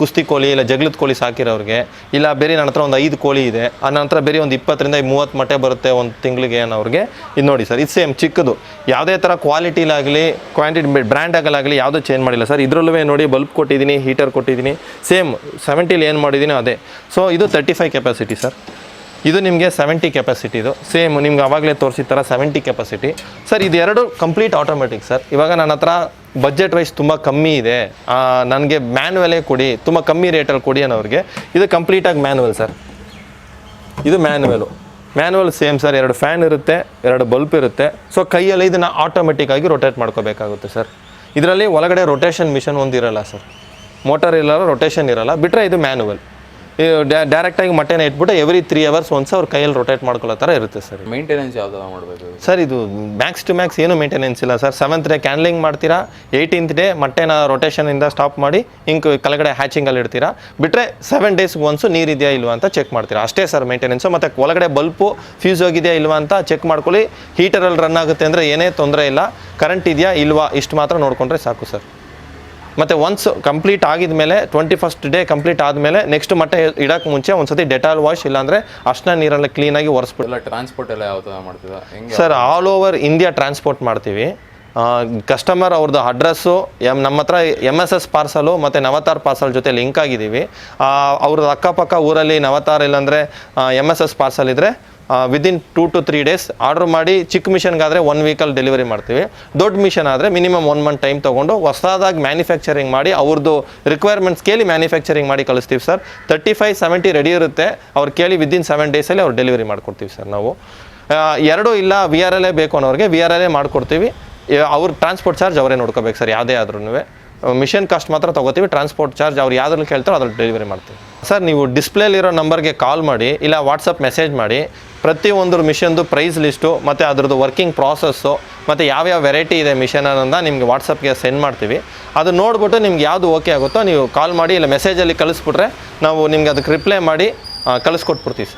ಕುಸ್ತಿ ಕೋಳಿ ಇಲ್ಲ ಜಗಳದ ಕೋಳಿ ಸಾಕಿರೋರಿಗೆ, ಇಲ್ಲ ಬೇರೆ ನನ್ನ ಹತ್ರ ಒಂದು ಐದು ಕೋಳಿ ಇದೆ ಆ ನಂತರ ಬೇರೆ ಒಂದು ಇಪ್ಪತ್ತರಿಂದ ಮೂವತ್ತು ಮೊಟ್ಟೆ ಬರುತ್ತೆ ಒಂದು ತಿಂಗಳಿಗೆ ಅನ್ನೋರಿಗೆ, ಇದು ನೋಡಿ ಸರ್, ಇದು ಸೇಮ್ ಚಿಕ್ಕದು. ಯಾವುದೇ ಥರ ಕ್ವಾಲಿಟಿಲಾಗಲಿ ಕ್ವಾಂಟಿಟಿ ಬ್ರ್ಯಾಂಡ್ ಆಗಲಾಗಲಿ ಯಾವುದೂ ಚೇಂಜ್ ಮಾಡಿಲ್ಲ ಸರ್. ಇದರಲ್ಲೂ ನೋಡಿ ಬಲ್ಬ್ ಕೊಟ್ಟಿದ್ದೀನಿ ಹೀಟರ್ ಕೊಟ್ಟಿದ್ದೀನಿ ಸೇಮ್ ಸೆವೆಂಟಿಲಿ ಏನು ಮಾಡಿದ್ದೀನಿ ಅದೇ. ಸೊ ಇದು ತರ್ಟಿ ಫೈವ್ ಕೆಪಾಸಿಟಿ ಸರ್. ಇದು ನಿಮಗೆ ಸೆವೆಂಟಿ ಕೆಪಾಸಿಟಿ ಇದು. ಸೇಮ್ ನಿಮ್ಗೆ ಆವಾಗಲೇ ತೋರಿಸಿದ ಥರ ಸೆವೆಂಟಿ ಕೆಪಾಸಿಟಿ ಸರ್, ಇದೆರಡು ಕಂಪ್ಲೀಟ್ ಆಟೋಮೆಟಿಕ್ ಸರ್. ಇವಾಗ ನನ್ನ ಹತ್ರ ಬಜೆಟ್ ವೈಸ್ ತುಂಬ ಕಮ್ಮಿ ಇದೆ. ನನಗೆ ಮ್ಯಾನ್ಯುವಲೇ ಕೊಡಿ, ತುಂಬ ಕಮ್ಮಿ ರೇಟಲ್ಲಿ ಕೊಡಿ ಅನ್ನೋರಿಗೆ. ಇದು ಕಂಪ್ಲೀಟಾಗಿ ಮ್ಯಾನ್ಯುವಲ್ ಸರ್ ಇದು ಮ್ಯಾನ್ಯುವಲು ಮ್ಯಾನ್ಯುವಲ್ ಸೇಮ್ ಸರ್ ಎರಡು ಫ್ಯಾನ್ ಇರುತ್ತೆ, ಎರಡು ಬಲ್ಪ್ ಇರುತ್ತೆ. ಸೊ ಕೈಯಲ್ಲಿ ಇದನ್ನು ಆಟೋಮೆಟಿಕ್ಕಾಗಿ ರೊಟೇಟ್ ಮಾಡ್ಕೋಬೇಕಾಗುತ್ತೆ ಸರ್ ಇದರಲ್ಲಿ ಒಳಗಡೆ ರೊಟೇಷನ್ ಮಿಷನ್ ಒಂದು ಇರೋಲ್ಲ ಸರ್ ಮೋಟರ್ ಇರಲ್ಲ ರೊಟೇಷನ್ ಇರಲ್ಲ. ಬಿಟ್ಟರೆ ಇದು ಮ್ಯಾನ್ಯುವಲ್ ಡೈರೆಕ್ಟಾಗಿ ಮೊಟ್ಟೆನ ಇಟ್ಬಿಟ್ಟು ಎವ್ರಿ ತ್ರೀ ಅವರ್ಸ್ ಒನ್ಸ್ ಅವ್ರ ಕೈಯಲ್ಲಿ ರೊಟೇಟ್ ಮಾಡ್ಕೊಳ್ಳೋ ಥರ ಇರುತ್ತೆ ಸರ್ ಮೇಂಟೆನೆನ್ಸ್ ಯಾವ್ದು ಮಾಡಬೇಕು ಸರ್ ಇದು ಮ್ಯಾಕ್ಸ್ ಟು ಮ್ಯಾಕ್ಸ್ ಏನು ಮೇಂಟೆನೆನ್ಸ್ ಇಲ್ಲ ಸರ್. ಸೆವೆಂತ್ ಡೇ ಕ್ಯಾನ್ಲಿಂಗ್ ಮಾಡ್ತೀರಾ ಏಯ್ಟೀನ್ತ್ ಡೇ ಮೊಟ್ಟೆನ ರೊಟೇಷನಿಂದ ಸ್ಟಾಪ್ ಮಾಡಿ ಹಿಂಗೆ ಕೆಳಗಡೆ ಹ್ಯಾಚಿಂಗಲ್ಲಿ ಇಡ್ತೀರಾ. ಬಿಟ್ಟರೆ ಸೆವೆನ್ ಡೇಸ್ಗೆ ಒನ್ಸು ನೀರಿದೆಯಾ ಇಲ್ವಾ ಅಂತ ಚೆಕ್ ಮಾಡ್ತೀರಾ. ಅಷ್ಟೇ ಸರ್ ಮೇಂಟೆನೆನ್ಸು ಮತ್ತು ಒಳಗಡೆ ಬಲ್ಪು ಫ್ಯೂಸ್ ಹೋಗಿದೆಯಾ ಇಲ್ವಾ ಅಂತ ಚೆಕ್ ಮಾಡ್ಕೊಳ್ಳಿ. ಹೀಟರಲ್ಲಿ ರನ್ ಆಗುತ್ತೆ ಅಂದರೆ ಏನೇ ತೊಂದರೆ ಇಲ್ಲ. ಕರೆಂಟ್ ಇದೆಯಾ ಇಲ್ವಾ ಇಷ್ಟು ಮಾತ್ರ ನೋಡಿಕೊಂಡ್ರೆ ಸಾಕು ಸರ್. ಮತ್ತು ಒನ್ಸ್ ಕಂಪ್ಲೀಟ್ ಆಗಿದ ಮೇಲೆ ಟ್ವೆಂಟಿ ಫಸ್ಟ್ ಡೇ ಕಂಪ್ಲೀಟ್ ಆದಮೇಲೆ ನೆಕ್ಸ್ಟ್ ಮತ್ತೆ ಇಡೋಕ್ಕೆ ಮುಂಚೆ ಒಂದ್ಸತಿ ಡೆಟಾಲ್ ವಾಶ್ ಇಲ್ಲಾಂದರೆ ಅಷ್ಟ ನೀರಲ್ಲಿ ಕ್ಲೀನಾಗಿ ಒರೆಸ್ಬಿಟ್ಟು ಎಲ್ಲ ಟ್ರಾನ್ಸ್ಪೋರ್ಟ್ ಎಲ್ಲ ಯಾವ ಥರ ಮಾಡ್ತೀರಾ? Sir all over India transport ಮಾಡ್ತೀವಿ. ಕಸ್ಟಮರ್ ಅವ್ರದ್ದು ಅಡ್ರೆಸ್ಸು ಎಂ ನಮ್ಮ ಹತ್ರ ಎಂ ಎಸ್ ಎಸ್ ಪಾರ್ಸಲು ಮತ್ತು ನವತಾರ್ ಪಾರ್ಸಲ್ ಜೊತೆ ಲಿಂಕ್ ಆಗಿದ್ದೀವಿ. ಅವ್ರದ್ದು ಅಕ್ಕಪಕ್ಕ ಊರಲ್ಲಿ ನವತಾರ್ ಇಲ್ಲಾಂದರೆ ಎಂ ಎಸ್ ಎಸ್ ಪಾರ್ಸಲ್ ಇದ್ದರೆ within two to three days order ಮಾಡಿ ಚಿಕ್ಕ ಮಿಷನ್ಗಾದರೆ ಒನ್ ವೀಕಲ್ಲಿ ಡೆಲಿವರಿ ಮಾಡ್ತೀವಿ. ದೊಡ್ಡ ಮಿಷನ್ ಆದರೆ ಮಿನಿಮಮ್ ಒನ್ ಮಂತ್ ಟೈಮ್ ತೊಗೊಂಡು ಹೊಸದಾಗಿ ಮ್ಯಾನುಫ್ಯಾಕ್ಚರಿಂಗ್ ಮಾಡಿ ಅವ್ರದ್ದು ರಿಕ್ವೈರ್ಮೆಂಟ್ಸ್ ಕೇಳಿ ಮ್ಯಾನುಫ್ಯಾಕ್ಚರಿಂಗ್ ಮಾಡಿ ಕಳಿಸ್ತೀವಿ sir thirty five seventy ready ಇರುತ್ತೆ. ಅವ್ರು ಕೇಳಿ ವಿದಿನ್ ಸೆವೆನ್ ಡೇಸಲ್ಲಿ ಅವ್ರು ಡೆಲಿವರಿ ಮಾಡಿಕೊಡ್ತೀವಿ ಸರ್ ನಾವು. ಎರಡೂ ಇಲ್ಲ ವಿ ಆರ್ ಎಲ್ ಬೇಕು ಅನ್ನೋರಿಗೆ ವಿ ಆರ್ ಎಲ್ ಮಾಡಿಕೊಡ್ತೀವಿ. ಅವ್ರ ಟ್ರಾನ್ಸ್ಪೋರ್ಟ್ ಚಾರ್ಜ್ ಅವರೇ ನೋಡ್ಕೋಬೇಕು ಸರ್ ಯಾವುದೇ ಆದ್ರೂ ಮಿಷನ್ ಕಾಸ್ಟ್ ಮಾತ್ರ ತೊಗೋತೀವಿ ಟ್ರಾನ್ಸ್ಪೋರ್ಟ್ ಚಾರ್ಜ್ ಅವ್ರು ಯಾವ್ದ್ರಲ್ಲಿ ಕೇಳ್ತಾರೋ ಅದ್ರಲ್ಲಿ ಡೆಲಿವರಿ ಮಾಡ್ತೀವಿ. ಸರ್ ನೀವು ಡಿಸ್ಪ್ಲೇಲಿರೋ ನಂಬರ್ಗೆ ಕಾಲ್ ಮಾಡಿ, ಇಲ್ಲ ವಾಟ್ಸಪ್ ಮೆಸೇಜ್ ಮಾಡಿ ಪ್ರತಿಯೊಂದು ಮಿಷನ್ದು ಪ್ರೈಸ್ ಲಿಸ್ಟು ಮತ್ತು ಅದ್ರದ್ದು ವರ್ಕಿಂಗ್ ಪ್ರಾಸೆಸ್ಸು ಮತ್ತು ಯಾವ್ಯಾವ ವೆರೈಟಿ ಇದೆ ಮಿಷನ್ ಅನ್ನೋದನ್ನ ನಿಮಗೆ ವಾಟ್ಸಪ್ಗೆ ಸೆಂಡ್ ಮಾಡ್ತೀವಿ. ಅದು ನೋಡ್ಬಿಟ್ಟು ನಿಮ್ಗೆ ಯಾವುದು ಓಕೆ ಆಗುತ್ತೋ ನೀವು ಕಾಲ್ ಮಾಡಿ ಇಲ್ಲ ಮೆಸೇಜಲ್ಲಿ ಕಳಿಸ್ಬಿಟ್ರೆ ನಾವು ನಿಮ್ಗೆ ಅದಕ್ಕೆ ರಿಪ್ಲೈ ಮಾಡಿ ಕಳಿಸ್ಕೊಟ್ಬಿಡ್ತೀವಿ ಸರ್